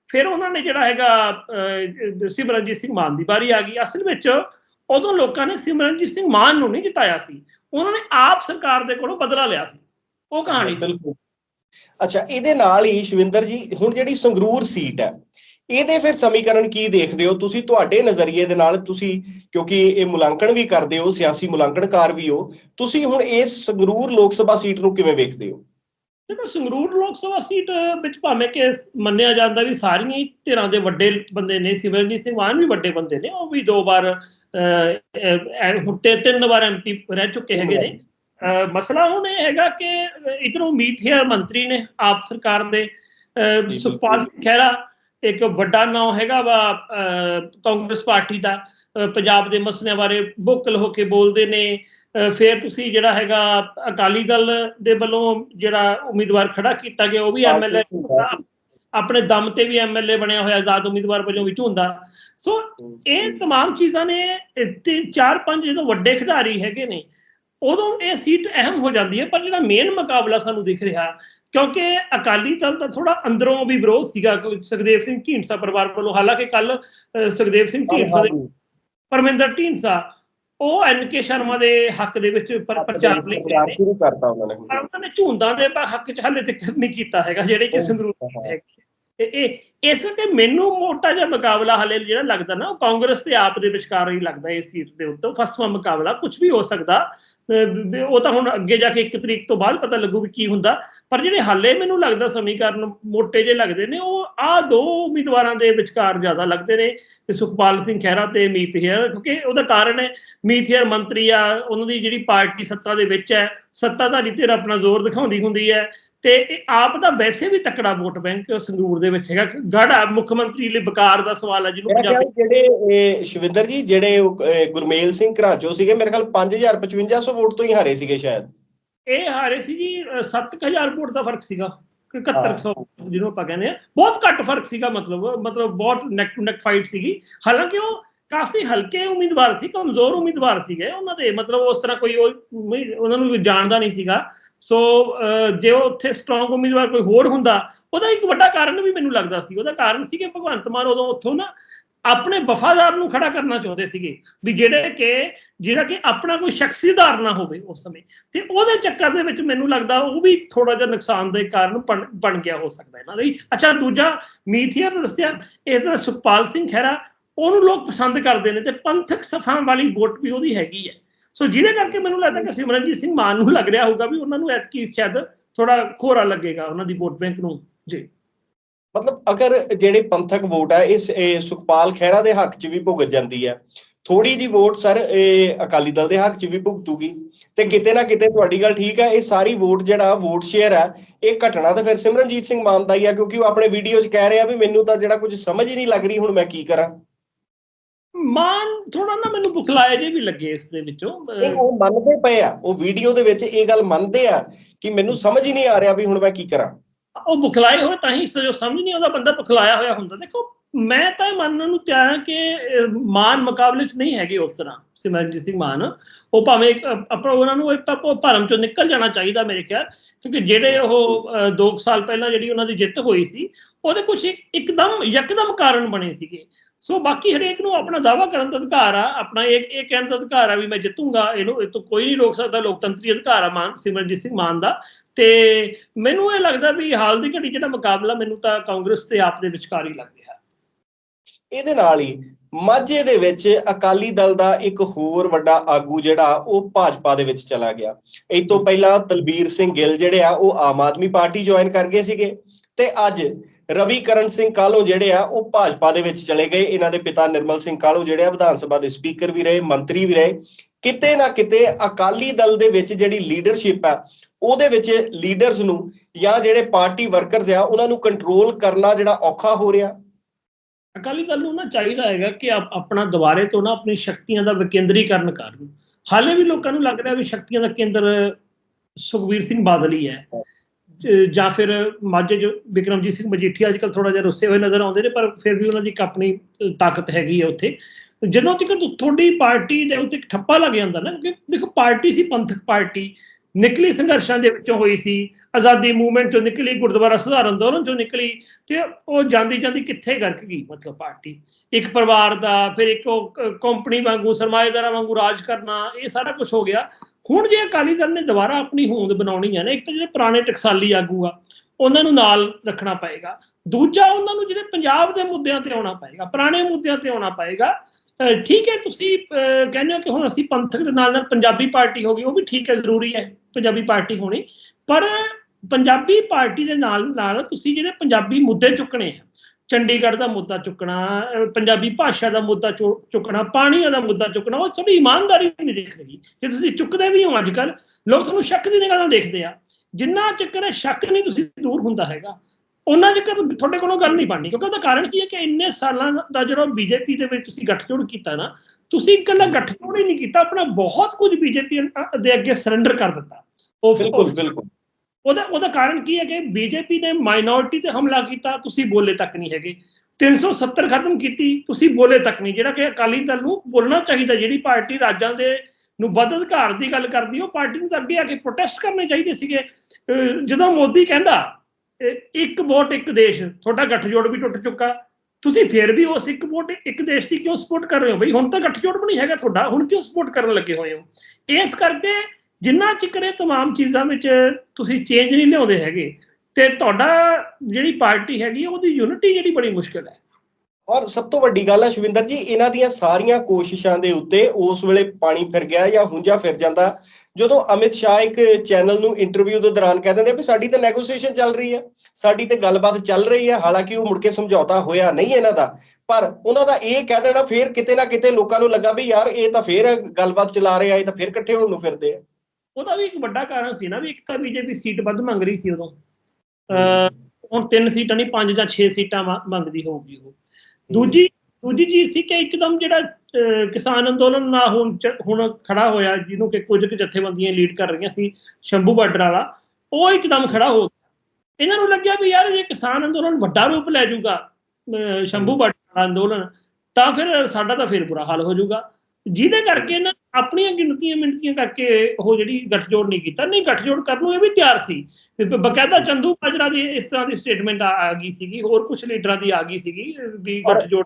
ਫਿਰ ਉਹਨਾਂ ਨੇ ਜਿਹੜਾ ਹੈਗਾ ਅਹ, ਸਿਮਰਨਜੀਤ ਸਿੰਘ ਮਾਨ ਦੀ ਵਾਰੀ ਆ ਗਈ ਅਸਲ ਵਿੱਚ ਉਦੋਂ ਲੋਕਾਂ ਨੇ ਸਿਮਰਨਜੀਤ ਸਿੰਘ ਮਾਨ ਨੂੰ ਨਹੀਂ ਜਿਤਾਇਆ ਸੀ ਉਹਨਾਂ ਨੇ ਆਪ ਸਰਕਾਰ ਦੇ ਕੋਲੋਂ ਬਦਲਾ ਲਿਆ ਸੀ ਉਹ ਕਹਾਣੀ ਸੀ ਬਿਲਕੁਲ ਅੱਛਾ ਇਹਦੇ ਨਾਲ ਹੀ ਸ਼ਵਿੰਦਰ ਜੀ ਹੁਣ ਜਿਹੜੀ ਸੰਗਰੂਰ ਸੀਟ ਹੈ ਇਹਦੇ ਫਿਰ ਸਮੀਕਰਨ ਕੀ ਦੇਖਦੇ ਹੋ? ਤੁਸੀਂ ਤੁਹਾਡੇ ਨਜ਼ਰੀਏ ਦੇ ਨਾਲ ਤੁਸੀਂ ਕਿਉਂਕਿ ਇਹ ਮੁਲਾਂਕਣ ਵੀ ਕਰਦੇ ਹੋ ਸਿਆਸੀ ਮੁਲਾਂਕਣਕਾਰ ਵੀ ਹੋ ਤੁਸੀਂ ਹੁਣ ਇਸ ਸੰਗਰੂਰ ਲੋਕ ਸਭਾ ਸੀਟ ਨੂੰ ਕਿਵੇਂ ਵੇਖਦੇ ਹੋ? ਦੇਖੋ ਸੰਗਰੂਰ ਲੋਕ ਸਭਾ ਸੀਟ ਵਿੱਚ ਭਾਵੇਂ ਕਿ ਮੰਨਿਆ ਜਾਂਦਾ ਵੀ ਸਾਰੀਆਂ ਹੀ ਧਿਰਾਂ ਦੇ ਵੱਡੇ ਬੰਦੇ ਨੇ ਸਿਮਰਨਜੀਤ ਸਿੰਘ ਮਾਨ ਵੀ ਵੱਡੇ ਬੰਦੇ ਨੇ ਉਹ ਵੀ ਦੋ ਵਾਰ ਤੇ ਤਿੰਨ ਵਾਰ ਐਮਪੀ ਰਹਿ ਚੁੱਕੇ ਹੈਗੇ ਨੇ। ਮਸਲਾ ਹੁਣ ਇਹ ਹੈਗਾ ਕਿ ਇਧਰੋਂ ਮੀਠਿਆ ਮੰਤਰੀ ਨੇ ਆਪ ਸਰਕਾਰ ਦੇ। ਸੁਖਪਾਲ ਖਹਿਰਾ ਇੱਕ ਵੱਡਾ ਨਾਮ ਹੈਗਾ ਵਾ ਅਹ, ਕਾਂਗਰਸ ਪਾਰਟੀ ਦਾ ਅਹ, ਪੰਜਾਬ ਦੇ ਮਸਲਿਆਂ ਬਾਰੇ ਬੋਕਲ ਹੋ ਕੇ ਬੋਲਦੇ ਨੇ ਅਹ, ਫਿਰ ਤੁਸੀਂ ਜਿਹੜਾ ਹੈਗਾ ਅਕਾਲੀ ਦਲ ਦੇ ਵੱਲੋਂ ਜਿਹੜਾ ਉਮੀਦਵਾਰ ਖੜਾ ਕੀਤਾ ਗਿਆ ਉਹ ਵੀ ਐਮਐਲਏ ਆਪਣੇ ਦਮ ਤੇ ਵੀ ਐਮਐਲਏ ਬਣਿਆ ਹੋਇਆ ਆਜ਼ਾਦ ਉਮੀਦਵਾਰ ਵਜੋਂ ਵੀ ਝੁੰਦਾ ਸੋ ਇਹ तमाम ਚੀਜ਼ਾਂ ਨੇ ਇਹ ਤਿੰਨ ਚਾਰ ਪੰਜ ਜਦੋਂ ਵੱਡੇ ਖਿਡਾਰੀ ਹੈਗੇ ਨੇ ਉਦੋਂ ਇਹ ਸੀਟ ਅਹਿਮ ਹੋ ਜਾਂਦੀ ਹੈ ਪਰ ਜਿਹੜਾ ਮੇਨ ਮੁਕਾਬਲਾ ਸਾਨੂੰ ਦਿਖ ਰਿਹਾ ਕਿਉਂਕਿ ਅਕਾਲੀ ਦਲ ਦਾ ਥੋੜਾ ਅੰਦਰੋਂ ਵੀ ਵਿਰੋਧ ਸੀਗਾ ਸੁਖਦੇਵ ਸਿੰਘ ਢੀਂਡਸਾ ਪਰਿਵਾਰ ਵੱਲੋਂ ਹਾਲਾਂਕਿ ਕੱਲ ਸੁਖਦੇਵ ਸਿੰਘ ਢੀਂਡਸਾ ਦੇ ਪਰਮਿੰਦਰ ਢੀਂਡਸਾ ਉਹ ਐਨਕੇ ਸ਼ਰਮਾ ਦੇ ਹੱਕ ਦੇ ਵਿੱਚ ਪਰ- ਪ੍ਰਚਾਰ ਲਈ ਗਏ ਸ਼ੁਰੂ ਕਰਤਾ ਉਹਨਾਂ ਨੇ। ਪਰ ਉਹਨਾਂ ਨੇ ਝੁੰਦਾਂ ਦੇ ਹੱਕ ਚ ਹਾਲੇ ਤੱਕ ਨਹੀਂ ਕੀਤਾ ਹੈਗਾ ਜਿਹੜੇ ਕਿ ਸੰਗਰੂਰ ਹੈਗੇ। ਤੇ ਇਹ ਇਸ ਤੇ ਮੈਨੂੰ ਮੋਟਾ ਜਿਹਾ ਮੁਕਾਬਲਾ ਹਲੇ ਜਿਹੜਾ ਲੱਗਦਾ ਨਾ ਉਹ ਕਾਂਗਰਸ ਤੇ ਆਪ ਦੇ ਵਿਚਕਾਰ ਹੀ ਲੱਗਦਾ ਇਸ ਸੀਟ ਦੇ ਉੱਤੇ ਫਸਵਾਂ ਮੁਕਾਬਲਾ ਕੁਝ ਵੀ ਹੋ ਸਕਦਾ। ਉਹ ਤਾਂ ਹੁਣ ਅੱਗੇ ਜਾ ਕੇ 1 ਤਰੀਕ ਤੋਂ ਬਾਅਦ ਪਤਾ ਲੱਗੂ ਵੀ ਕੀ ਹੁੰਦਾ। ਪਰ ਜਿਹੜੇ ਹਾਲੇ ਮੈਨੂੰ ਲੱਗਦਾ ਸਮੀਕਰਨ ਮੋਟੇ ਜੇ ਲੱਗਦੇ ਨੇ ਉਹ ਆ ਦੋ ਉਮੀਦਵਾਰਾਂ ਦੇ ਵਿਚਕਾਰ ਜ਼ਿਆਦਾ ਲੱਗਦੇ ਨੇ ਤੇ ਸੁਖਪਾਲ ਸਿੰਘ ਖਹਿਰਾ ਤੇ ਮੀਤ ਹੇਅਰ ਕਿਉਂਕਿ ਉਹਦਾ ਕਾਰਨ ਹੈ ਮੀਤ ਹੇਅਰ ਮੰਤਰੀ ਆ ਉਹਨਾਂ ਦੀ ਜਿਹੜੀ ਪਾਰਟੀ ਸੱਤਾ ਦੇ ਵਿੱਚ ਹੈ ਸੱਤਾਧਾਰੀ ਧਿਰ ਆਪਣਾ ਜ਼ੋਰ ਦਿਖਾਉਂਦੀ ਹੁੰਦੀ ਹੈ ਤੇ ਆਪ ਦਾ ਵੈਸੇ ਵੀ ਤਕੜਾ ਵੋਟ ਬੈਂਕ ਸੰਗਰੂਰ ਦੇ ਵਿੱਚ ਹੈਗਾ। ਗੜਾ ਮੁੱਖ ਮੰਤਰੀ ਲਈ ਬਕਾਰ ਦਾ ਸਵਾਲ ਹੈ ਜਿਹਨੂੰ ਪੰਜਾਬੀ ਜਿਹੜੇ ਇਹ ਸ਼ਿਵਿੰਦਰ ਜੀ ਜਿਹੜੇ ਗੁਰਮੇਲ ਸਿੰਘ ਘਰਾਂਚੋ ਸੀਗੇ ਮੇਰੇ ਖਿਆਲ 5000 5500 ਵੋਟ ਤੋਂ ਹੀ ਹਾਰੇ ਸੀਗੇ ਸ਼ਾਇਦ। ਇਹ ਹਾਰੇ ਸੀ ਜੀ ਅਹ, 7000 ਵੋਟ ਦਾ ਫ਼ਰਕ ਸੀਗਾ ਕਿ 7100 ਜਿਹਨੂੰ ਆਪਾਂ ਕਹਿੰਦੇ ਆ ਬਹੁਤ ਘੱਟ ਫ਼ਰਕ ਸੀਗਾ ਮਤਲਬ ਮਤਲਬ ਬਹੁਤ ਨੈਕ ਟੂ ਨੈਕ ਫਾਈਟ ਸੀਗੀ। ਹਾਲਾਂਕਿ ਉਹ ਕਾਫੀ ਹਲਕੇ ਉਮੀਦਵਾਰ ਸੀ ਕਮਜ਼ੋਰ ਉਮੀਦਵਾਰ ਸੀਗੇ। ਉਹਨਾਂ ਦੇ ਮਤਲਬ ਉਸ ਤਰ੍ਹਾਂ ਕੋਈ ਉਹਨਾਂ ਨੂੰ ਜਾਣਦਾ ਨਹੀਂ ਸੀਗਾ। ਸੋ ਜੇ ਉਹ ਉੱਥੇ ਸਟਰੋਂਗ ਉਮੀਦਵਾਰ ਕੋਈ ਹੋਰ ਹੁੰਦਾ ਉਹਦਾ ਇੱਕ ਵੱਡਾ ਕਾਰਨ ਵੀ ਮੈਨੂੰ ਲੱਗਦਾ ਸੀ। ਉਹਦਾ ਕਾਰਨ ਸੀ ਕਿ ਭਗਵੰਤ ਮਾਨ ਉਦੋਂ ਉੱਥੋਂ ਨਾ ਆਪਣੇ ਵਫਾਦਾਰ ਨੂੰ ਖੜਾ ਕਰਨਾ ਚਾਹੁੰਦੇ ਸੀਗੇ ਵੀ ਜਿਹੜੇ ਕਿ, ਜਿਹੜਾ ਕਿ ਆਪਣਾ ਕੋਈ ਸ਼ਖਸੀ ਆਧਾਰ ਨਾ ਹੋਵੇ ਉਸ ਸਮੇਂ। ਤੇ ਉਹਦੇ ਚੱਕਰ ਦੇ ਵਿੱਚ ਮੈਨੂੰ ਲੱਗਦਾ ਉਹ ਵੀ ਥੋੜਾ ਜਿਹਾ ਨੁਕਸਾਨਦੇਹ ਕਾਰਨ ਬਣ- ਗਿਆ ਹੋ ਸਕਦਾ ਇਹਨਾਂ ਲਈ ਅੱਛਾ, ਦੂਜਾ, ਮੀਥੀਆ ਨੂੰ ਦੱਸਿਆ, ਇਸ ਤਰ੍ਹਾਂ ਸੁਖਪਾਲ ਸਿੰਘ ਖਹਿਰਾ, ਉਹਨੂੰ ਲੋਕ ਪਸੰਦ ਕਰਦੇ ਨੇ ਤੇ ਪੰਥਕ ਸਫਾਂ ਵਾਲੀ ਵੋਟ ਵੀ ਉਹਦੀ ਹੈਗੀ ਹੈ। ਸੋ ਜਿਹਦੇ ਕਰਕੇ ਮੈਨੂੰ ਲੱਗਦਾ ਕਿ ਸਿਮਰਨਜੀਤ ਸਿੰਘ ਮਾਨ ਨੂੰ ਲੱਗ ਰਿਹਾ ਹੋਊਗਾ ਵੀ ਉਹਨਾਂ ਨੂੰ ਐਤਕੀ ਸ਼ਾਇਦ ਥੋੜਾ ਖੋਰਾ ਲੱਗੇਗਾ ਉਹਨਾਂ ਦੀ ਵੋਟ ਬੈਂਕ ਨੂੰ। ਜੀ। ਮਤਲਬ ਅਗਰ ਜਿਹੜੇ ਪੰਥਕ ਵੋਟ ਹੈ ਇਸ ਸੁਖਪਾਲ ਖਹਿਰਾ ਦੇ ਹੱਕ 'ਚ ਵੀ ਭੁਗਤ ਜਾਂਦੀ ਹੈ। ਥੋੜੀ ਜੀ ਵੋਟ ਸਰ ਇਹ ਅਕਾਲੀ ਦਲ ਦੇ ਹੱਕ 'ਚ ਵੀ ਭੁਗਤੂਗੀ। ਤੇ ਕਿਤੇ ਨਾ ਕਿਤੇ ਤੁਹਾਡੀ ਗੱਲ ਠੀਕ ਹੈ ਇਹ ਸਾਰੀ ਵੋਟ ਜਿਹੜਾ ਵੋਟ ਸ਼ੇਅਰ ਹੈ ਇਹ ਘਟਣਾ ਤਾਂ ਫਿਰ ਸਿਮਰਨਜੀਤ ਸਿੰਘ ਮਾਨ ਦਾ ਹੀ ਹੈ ਕਿਉਂਕਿ ਉਹ ਆਪਣੇ ਵੀਡੀਓ 'ਚ ਕਹਿ ਰਿਹਾ ਵੀ ਮੈਨੂੰ ਤਾਂ ਜਿਹੜਾ ਕੁਝ ਸਮਝ ਹੀ ਨਹੀਂ ਲੱਗ ਰਹੀ ਹੁਣ ਮੈਂ ਕੀ ਕਰਾਂ। ਮਾਨ ਥੋੜਾ ਨਾ ਮੈਨੂੰ ਬੁਖਲਾਇਆ ਜੇ ਵੀ ਲੱਗੇ ਇਸ ਦੇ ਵਿੱਚੋਂ। ਉਹ ਮੰਨਦੇ ਪਏ ਆ ਉਹ ਵੀਡੀਓ ਦੇ ਵਿੱਚ ਇਹ ਗੱਲ ਮੰਨਦੇ ਆ ਕਿ ਮੈਨੂੰ ਸਮਝ ਹੀ ਨਹੀਂ ਆ ਰਿਹਾ ਵੀ ਹੁਣ ਮੈਂ ਕੀ ਕਰਾਂ। ਉਹ ਬੁਖਲਾਏ ਹੋਏ ਤਾਂ ਹੀ ਜੋ ਸਮਝ ਨਹੀਂ ਆਉਂਦਾ ਬੰਦਾ ਬੁਖਲਾਇਆ ਹੋਇਆ ਹੁੰਦਾ। ਦੇਖੋ ਮੈਂ ਤਾਂ ਇਹ ਮੰਨਣ ਨੂੰ ਤਿਆਰ ਹਾਂ ਕਿ ਮਾਨ ਮੁਕਾਬਲੇ 'ਚ ਨਹੀਂ ਹੈਗੇ ਉਸ ਤਰ੍ਹਾਂ ਸਿਮਰਨਜੀਤ ਸਿੰਘ ਮਾਨ। ਉਹ ਭਾਵੇਂ ਇੱਕ, ਆਪਣਾ ਉਹਨਾਂ ਨੂੰ ਉਹ ਭਰਮ 'ਚੋਂ ਨਿਕਲ ਜਾਣਾ ਚਾਹੀਦਾ ਮੇਰੇ ਖਿਆਲ ਕਿਉਂਕਿ ਜਿਹੜੇ ਉਹ 2 ਸਾਲ ਪਹਿਲਾਂ ਜਿਹੜੀ ਉਹਨਾਂ ਦੀ ਜਿੱਤ ਹੋਈ ਸੀ ਉਹਦੇ ਕੁਝ ਇੱਕਦਮ ਯਕਦਮ ਕਾਰਨ ਬਣੇ ਸੀਗੇ। ਸੋ ਬਾਕੀ ਹਰੇਕ ਨੂੰ ਆਪਣਾ ਦਾਵਾ ਕਰਨ ਦਾ ਅਧਿਕਾਰ ਆ, ਆਪਣਾ ਇਹ ਇਹ ਕਹਿਣ ਦਾ ਅਧਿਕਾਰ ਆ ਵੀ ਮੈਂ ਜਿੱਤੂੰਗਾ, ਇਹਨੂੰ, ਇਹ ਤੋਂ ਕੋਈ ਨਹੀਂ ਰੋਕ ਸਕਦਾ, ਲੋਕਤੰਤਰੀ ਅਧਿਕਾਰ ਆ ਮਾਨ, ਸਿਮਰਨਜੀਤ ਸਿੰਘ ਮਾਨ ਦਾ। ਤੇ ਮੈਨੂੰ ਇਹ ਲੱਗਦਾ ਵੀ ਹਾਲ ਦੀ ਘੜੀ ਜਿਹੜਾ ਮੁਕਾਬਲਾ ਮੈਨੂੰ ਤਾਂ ਕਾਂਗਰਸ ਤੇ ਆਪ ਦੇ ਵਿਚਕਾਰ ਹੀ ਲੱਗ ਰਿਹਾ। ਇਹਦੇ ਨਾਲ ਹੀ ਮਾਝੇ ਦੇ ਵਿੱਚ ਅਕਾਲੀ ਦਲ ਦਾ ਇੱਕ ਹੋਰ ਵੱਡਾ ਆਗੂ ਜਿਹੜਾ, ਉਹ ਭਾਜਪਾ ਦੇ ਵਿੱਚ ਚਲਾ ਗਿਆ। ਇਹ ਤੋਂ ਪਹਿਲਾਂ ਦਲਬੀਰ ਸਿੰਘ ਗਿੱਲ ਜਿਹੜੇ ਆ, ਉਹ ਆਮ ਆਦਮੀ ਪਾਰਟੀ ਜੁਆਇਨ ਕਰ ਗਏ ਸੀਗੇ। ਤੇ ਅੱਜ ਰਵੀ ਕਰਨ ਸਿੰਘ ਕਾਹਲੋਂ ਜਿਹੜੇ ਆ, ਉਹ ਭਾਜਪਾ ਦੇ ਵਿੱਚ ਚਲੇ ਗਏ। ਇਹਨਾਂ ਦੇ ਪਿਤਾ ਨਿਰਮਲ ਸਿੰਘ ਕਾਹਲੋਂ ਜਿਹੜੇ ਆ, ਵਿਧਾਨ ਸਭਾ ਦੇ ਸਪੀਕਰ ਵੀ ਰਹੇ, ਮੰਤਰੀ ਵੀ ਰਹੇ। ਕਿਤੇ ਨਾ ਕਿਤੇ ਅਕਾਲੀ ਦਲ ਦੇ ਵਿੱਚ ਜਿਹੜੀ ਲੀਡਰਸ਼ਿਪ ਆ, ਉਹਦੇ ਵਿੱਚ ਲੀਡਰਸ ਨੂੰ ਜਾਂ ਜਿਹੜੇ ਪਾਰਟੀ ਵਰਕਰਸ ਆ, ਉਹਨਾਂ ਨੂੰ ਕੰਟਰੋਲ ਕਰਨਾ ਜਿਹੜਾ ਔਖਾ ਹੋ ਰਿਹਾ। ਅਕਾਲੀ ਦਲ ਨੂੰ ਨਾ ਚਾਹੀਦਾ ਹੈਗਾ ਕਿ ਆਪਣਾ ਦੁਬਾਰੇ ਤੋਂ ਨਾ ਆਪਣੀ ਸ਼ਕਤੀਆਂ ਦਾ ਵਿਕੇਂਦਰੀਕਰਨ ਕਰਨ। ਹਾਲੇ ਵੀ ਲੋਕਾਂ ਨੂੰ ਲੱਗ ਰਿਹਾ ਵੀ ਸ਼ਕਤੀਆਂ ਦਾ ਕੇਂਦਰ ਸੁਖਬੀਰ ਸਿੰਘ ਬਾਦਲ ਹੀ ਹੈ। ਜਾਂ ਫਿਰ ਮਾਝੇ ਜੋ ਵਿਕਰਮਜੀਤ ਸਿੰਘ ਮਜੀਠੀਆ ਅੱਜਕੱਲ ਥੋੜਾ ਜਿਹਾ ਰੁੱਸੇ ਹੋਏ ਨਜ਼ਰ ਆਉਂਦੇ ਨੇ, ਪਰ ਫਿਰ ਵੀ ਉਹਨਾਂ ਦੀ ਇੱਕ ਆਪਣੀ ਤਾਕਤ ਹੈਗੀ ਹੈ ਉੱਥੇ। ਜਦੋਂ ਤੱਕ ਤੁਹਾਡੀ ਪਾਰਟੀ ਦੇ ਉੱਤੇ ਠੱਪਾ ਲੱਗ ਜਾਂਦਾ ਨਾ, ਕਿ ਦੇਖੋ ਪਾਰਟੀ ਸੀ ਪੰਥਕ ਪਾਰਟੀ, ਨਿਕਲੀ ਸੰਘਰਸ਼ਾਂ ਦੇ ਵਿੱਚੋਂ ਹੋਈ ਸੀ, ਆਜ਼ਾਦੀ ਮੂਵਮੈਂਟ ਚੋਂ ਨਿਕਲੀ, ਗੁਰਦੁਆਰਾ ਸੁਧਾਰ ਅੰਦੋਲਨ ਚੋਂ ਨਿਕਲੀ, ਤੇ ਉਹ ਜਾਂਦੀ ਜਾਂਦੀ ਕਿੱਥੇ ਗਰਕ ਗਈ, ਮਤਲਬ ਪਾਰਟੀ? ਇੱਕ ਪਰਿਵਾਰ ਦਾ, ਫਿਰ ਇੱਕ ਉਹ ਕੰਪਨੀ ਵਾਂਗੂ, ਸਰਮਾਏਦਾਰਾਂ ਵਾਂਗੂ ਰਾਜ ਕਰਨਾ, ਇਹ ਸਾਰਾ ਕੁਝ ਹੋ ਗਿਆ। ਹੁਣ ਜੇ ਅਕਾਲੀ ਦਲ ਨੇ ਦੁਬਾਰਾ ਆਪਣੀ ਹੋਂਦ ਬਣਾਉਣੀ ਹੈ ਨਾ, ਇੱਕ ਤਾਂ ਜਿਹੜੇ ਪੁਰਾਣੇ ਟਕਸਾਲੀ ਆਗੂ ਆ, ਉਹਨਾਂ ਨੂੰ ਨਾਲ ਰੱਖਣਾ ਪਏਗਾ। ਦੂਜਾ ਉਹਨਾਂ ਨੂੰ ਜਿਹੜੇ ਪੰਜਾਬ ਦੇ ਮੁੱਦਿਆਂ ਤੇ ਆਉਣਾ ਪਏਗਾ, ਪੁਰਾਣੇ ਮੁੱਦਿਆਂ ਤੇ ਆਉਣਾ ਪਏਗਾ ਠੀਕ ਹੈ, ਤੁਸੀਂ ਕਹਿੰਦੇ ਹੋ ਕਿ ਹੁਣ ਅਸੀਂ ਪੰਥਕ ਦੇ ਨਾਲ ਨਾਲ ਪੰਜਾਬੀ ਪਾਰਟੀ ਹੋ ਗਈ, ਉਹ ਵੀ ਠੀਕ ਹੈ, ਜ਼ਰੂਰੀ ਹੈ, ਪੰਜਾਬੀ ਪਾਰਟੀ ਹੋਣੀ। ਪਰ ਪੰਜਾਬੀ ਪਾਰਟੀ ਦੇ ਨਾਲ ਨਾਲ ਤੁਸੀਂ ਜਿਹੜੇ ਪੰਜਾਬੀ ਮੁੱਦੇ ਚੁੱਕਣੇ ਆ ਚੰਡੀਗੜ੍ਹ ਦਾ ਮੁੱਦਾ ਚੁੱਕਣਾ ਪੰਜਾਬੀ ਭਾਸ਼ਾ ਦਾ ਮੁੱਦਾ ਚੁੱਕਣਾ ਪਾਣੀ ਦਾ ਮੁੱਦਾ ਚੁੱਕਣਾ ਉਹ ਤੁਹਾਡੀ ਇਮਾਨਦਾਰੀ ਨਹੀਂ ਦੇਖ ਰਹੀ। ਜੇ ਤੁਸੀਂ ਚੁੱਕਦੇ ਵੀ ਹੋ ਅੱਜ ਕੱਲ ਲੋਕ ਤੁਹਾਨੂੰ ਸ਼ੱਕ ਦੀ ਨਿਗਾਹ ਨਾਲ ਦੇਖਦੇ ਆ। ਜਿੰਨਾ ਚੱਕਰ ਸ਼ੱਕ ਨਹੀਂ ਤੁਸੀਂ ਦੂਰ ਹੁੰਦਾ ਹੈਗਾ। ਉਹਨਾਂ ਚੱਕਰ ਤੁਹਾਡੇ ਕੋਲੋਂ ਗੱਲ ਨਹੀਂ ਬਣਨੀ ਕਿਉਂਕਿ ਉਹਦਾ ਕਾਰਨ ਕੀ ਹੈ ਕਿ ਇੰਨੇ ਸਾਲਾਂ ਦਾ ਜਿਹੜਾ ਬੀਜੇਪੀ ਦੇ ਵਿੱਚ ਤੁਸੀਂ ਗੱਠਜੋੜ ਕੀਤਾ ਨਾ ਤੁਸੀਂ ਇਕੱਲਾ ਗੱਠਜੋੜ ਹੀ ਨਹੀਂ ਕੀਤਾ ਆਪਣਾ ਬਹੁਤ ਕੁਝ ਬੀਜੇਪੀ ਦੇ ਅੱਗੇ ਸਰੈਂਡਰ ਕਰ ਦਿੱਤਾ। ਉਹ ਬਿਲਕੁਲ ਬਿਲਕੁਲ। ਉਹਦਾ ਉਹਦਾ ਕਾਰਨ ਕੀ ਹੈ ਕਿ ਬੀਜੇਪੀ ਨੇ ਮਾਈਨੋਰਿਟੀ ਤੇ ਹਮਲਾ ਕੀਤਾ, ਤੁਸੀਂ ਬੋਲੇ ਤੱਕ ਨਹੀਂ ਹੈਗੇ। 370 ਖਤਮ ਕੀਤੀ, ਤੁਸੀਂ ਬੋਲੇ ਤੱਕ ਨਹੀਂ। ਜਿਹੜਾ ਕਿ ਅਕਾਲੀ ਦਲ ਨੂੰ ਬੋਲਣਾ ਚਾਹੀਦਾ, ਜਿਹੜੀ ਪਾਰਟੀ ਰਾਜਾਂ ਦੇ ਨੂੰ ਵੱਧ ਅਧਿਕਾਰ ਦੀ ਗੱਲ ਕਰਦੀ, ਉਹ ਪਾਰਟੀ ਨੂੰ ਤਾਂ ਅੱਗੇ ਆ ਕੇ ਪ੍ਰੋਟੈਸਟ ਕਰਨੇ ਚਾਹੀਦੇ ਸੀਗੇ। ਜਦੋਂ ਮੋਦੀ ਕਹਿੰਦਾ ਇੱਕ ਵੋਟ ਇੱਕ ਦੇਸ਼, ਤੁਹਾਡਾ ਗੱਠਜੋੜ ਵੀ ਟੁੱਟ ਚੁੱਕਾ। ਤੁਸੀਂ ਫਿਰ ਵੀ ਉਸ ਇੱਕ ਵੋਟ ਇੱਕ ਦੇਸ਼ ਦੀ ਕਿਉਂ ਸਪੋਰਟ ਕਰ ਰਹੇ ਹੋ? ਬਈ ਹੁਣ ਤਾਂ ਗੱਠਜੋੜ ਵੀ ਨਹੀਂ ਹੈਗਾ ਤੁਹਾਡਾ, ਹੁਣ ਕਿਉਂ ਸਪੋਰਟ ਕਰਨ ਲੱਗੇ ਹੋਏ ਹੋ? ਇਸ ਕਰਕੇ ਜਿੰਨਾ ਚਿਕਰ ਇਹ तमाम ਚੀਜ਼ਾਂ ਵਿੱਚ ਤੁਸੀਂ ਚੇਂਜ ਨਹੀਂ ਲਿਆਉਂਦੇ ਹੈਗੇ ਤੇ ਤੁਹਾਡਾ ਜਿਹੜੀ ਪਾਰਟੀ ਹੈਗੀ ਉਹਦੀ ਯੂਨਿਟੀ ਜਿਹੜੀ ਬੜੀ ਮੁਸ਼ਕਲ ਹੈ ਔਰ ਸਭ ਤੋਂ ਵੱਡੀ ਗੱਲ ਹੈ ਸ਼ਵਿੰਦਰ ਜੀ ਇਹਨਾਂ ਦੀਆਂ ਸਾਰੀਆਂ ਕੋਸ਼ਿਸ਼ਾਂ ਦੇ ਉੱਤੇ ਉਸ ਵੇਲੇ ਪਾਣੀ ਫਿਰ ਗਿਆ ਜਾਂ ਹੁੰਜਾ ਫਿਰ ਜਾਂਦਾ ਜਦੋਂ ਅਮਿਤ ਸ਼ਾਹ ਇੱਕ ਚੈਨਲ ਨੂੰ ਇੰਟਰਵਿਊ ਦੇ ਦੌਰਾਨ ਕਹਿ ਦਿੰਦੇ ਆ ਵੀ ਸਾਡੀ ਤਾਂ ਨੈਗੋਸੀਏਸ਼ਨ ਚੱਲ ਰਹੀ ਹੈ ਸਾਡੀ ਤੇ ਗੱਲਬਾਤ ਚੱਲ ਰਹੀ ਹੈ ਹਾਲਾਂਕਿ ਉਹ ਮੁੜ ਕੇ ਸਮਝੌਤਾ ਹੋਇਆ ਨਹੀਂ ਇਹਨਾਂ ਦਾ ਪਰ ਉਹਨਾਂ ਦਾ ਇਹ ਕਹਿ ਦੇਣਾ ਫਿਰ ਕਿਤੇ ਨਾ ਕਿਤੇ ਲੋਕਾਂ ਨੂੰ ਲੱਗਾ ਵੀ ਯਾਰ ਇਹ ਤਾਂ ਫਿਰ ਗੱਲਬਾਤ ਚਲਾ ਰਹੇ ਆ ਇਹ ਤਾਂ ਫਿਰ ਇਕੱਠੇ ਹੋਣ ਨੂੰ ਫਿਰਦੇ ਆ ਉਹਦਾ ਵੀ ਇੱਕ ਵੱਡਾ ਕਾਰਨ ਸੀ ਨਾ ਵੀ ਇੱਕ ਤਾਂ ਬੀਜੇਪੀ ਸੀਟ ਵੱਧ ਮੰਗ ਰਹੀ ਸੀ ਉਦੋਂ। ਹੁਣ ਤਿੰਨ ਸੀਟਾਂ ਨਹੀਂ ਪੰਜ ਜਾਂ 6 ਸੀਟਾਂ ਮੰਗਦੀ ਹੋਊਗੀ ਉਹ। ਦੂਜੀ ਦੂਜੀ ਚੀਜ਼ ਸੀ ਕਿ ਇੱਕਦਮ ਜਿਹੜਾ ਕਿਸਾਨ ਅੰਦੋਲਨ ਨਾ ਹੁਣ ਹੁਣ ਖੜਾ ਹੋਇਆ ਜਿਹਨੂੰ ਕਿ ਕੁਝ ਕੁ ਜਥੇਬੰਦੀਆਂ ਲੀਡ ਕਰ ਰਹੀਆਂ ਸੀ ਸ਼ੰਭੂ ਬਾਰਡਰ ਵਾਲਾ ਉਹ ਇੱਕਦਮ ਖੜਾ ਹੋ ਗਿਆ। ਇਹਨਾਂ ਨੂੰ ਲੱਗਿਆ ਵੀ ਯਾਰ ਇਹ ਕਿਸਾਨ ਅੰਦੋਲਨ ਵੱਡਾ ਰੂਪ ਲੈ ਜਾਊਗਾ ਸ਼ੰਭੂ ਬਾਰਡਰ ਵਾਲਾ ਅੰਦੋਲਨ ਤਾਂ ਫਿਰ ਸਾਡਾ ਤਾਂ ਫਿਰ ਬੁਰਾ ਹਾਲ ਹੋ ਜਾਊਗਾ ਜਿਹਦੇ ਕਰਕੇ ਇਹਨਾਂ ਆਪਣੀਆਂ ਗਿਣਤੀਆਂ ਮਿੰਟੀਆਂ ਕਰਕੇ ਉਹ ਜਿਹੜੀ ਗੱਠਜੋੜ ਨਹੀਂ ਕੀਤਾ। ਨਹੀਂ ਗੱਠਜੋੜ ਕਰਨ ਨੂੰ ਇਹ ਵੀ ਤਿਆਰ ਸੀ। ਬਕਾਇਦਾ ਚੰਦੂ ਮਾਜਰਾ ਦੀ ਇਸ ਤਰ੍ਹਾਂ ਦੀ ਸਟੇਟਮੈਂਟ ਆ ਗਈ ਸੀਗੀ। ਹੋਰ ਕੁਝ ਲੀਡਰਾਂ ਦੀ ਆ ਗਈ ਸੀਗੀ ਵੀ ਗੱਠਜੋੜ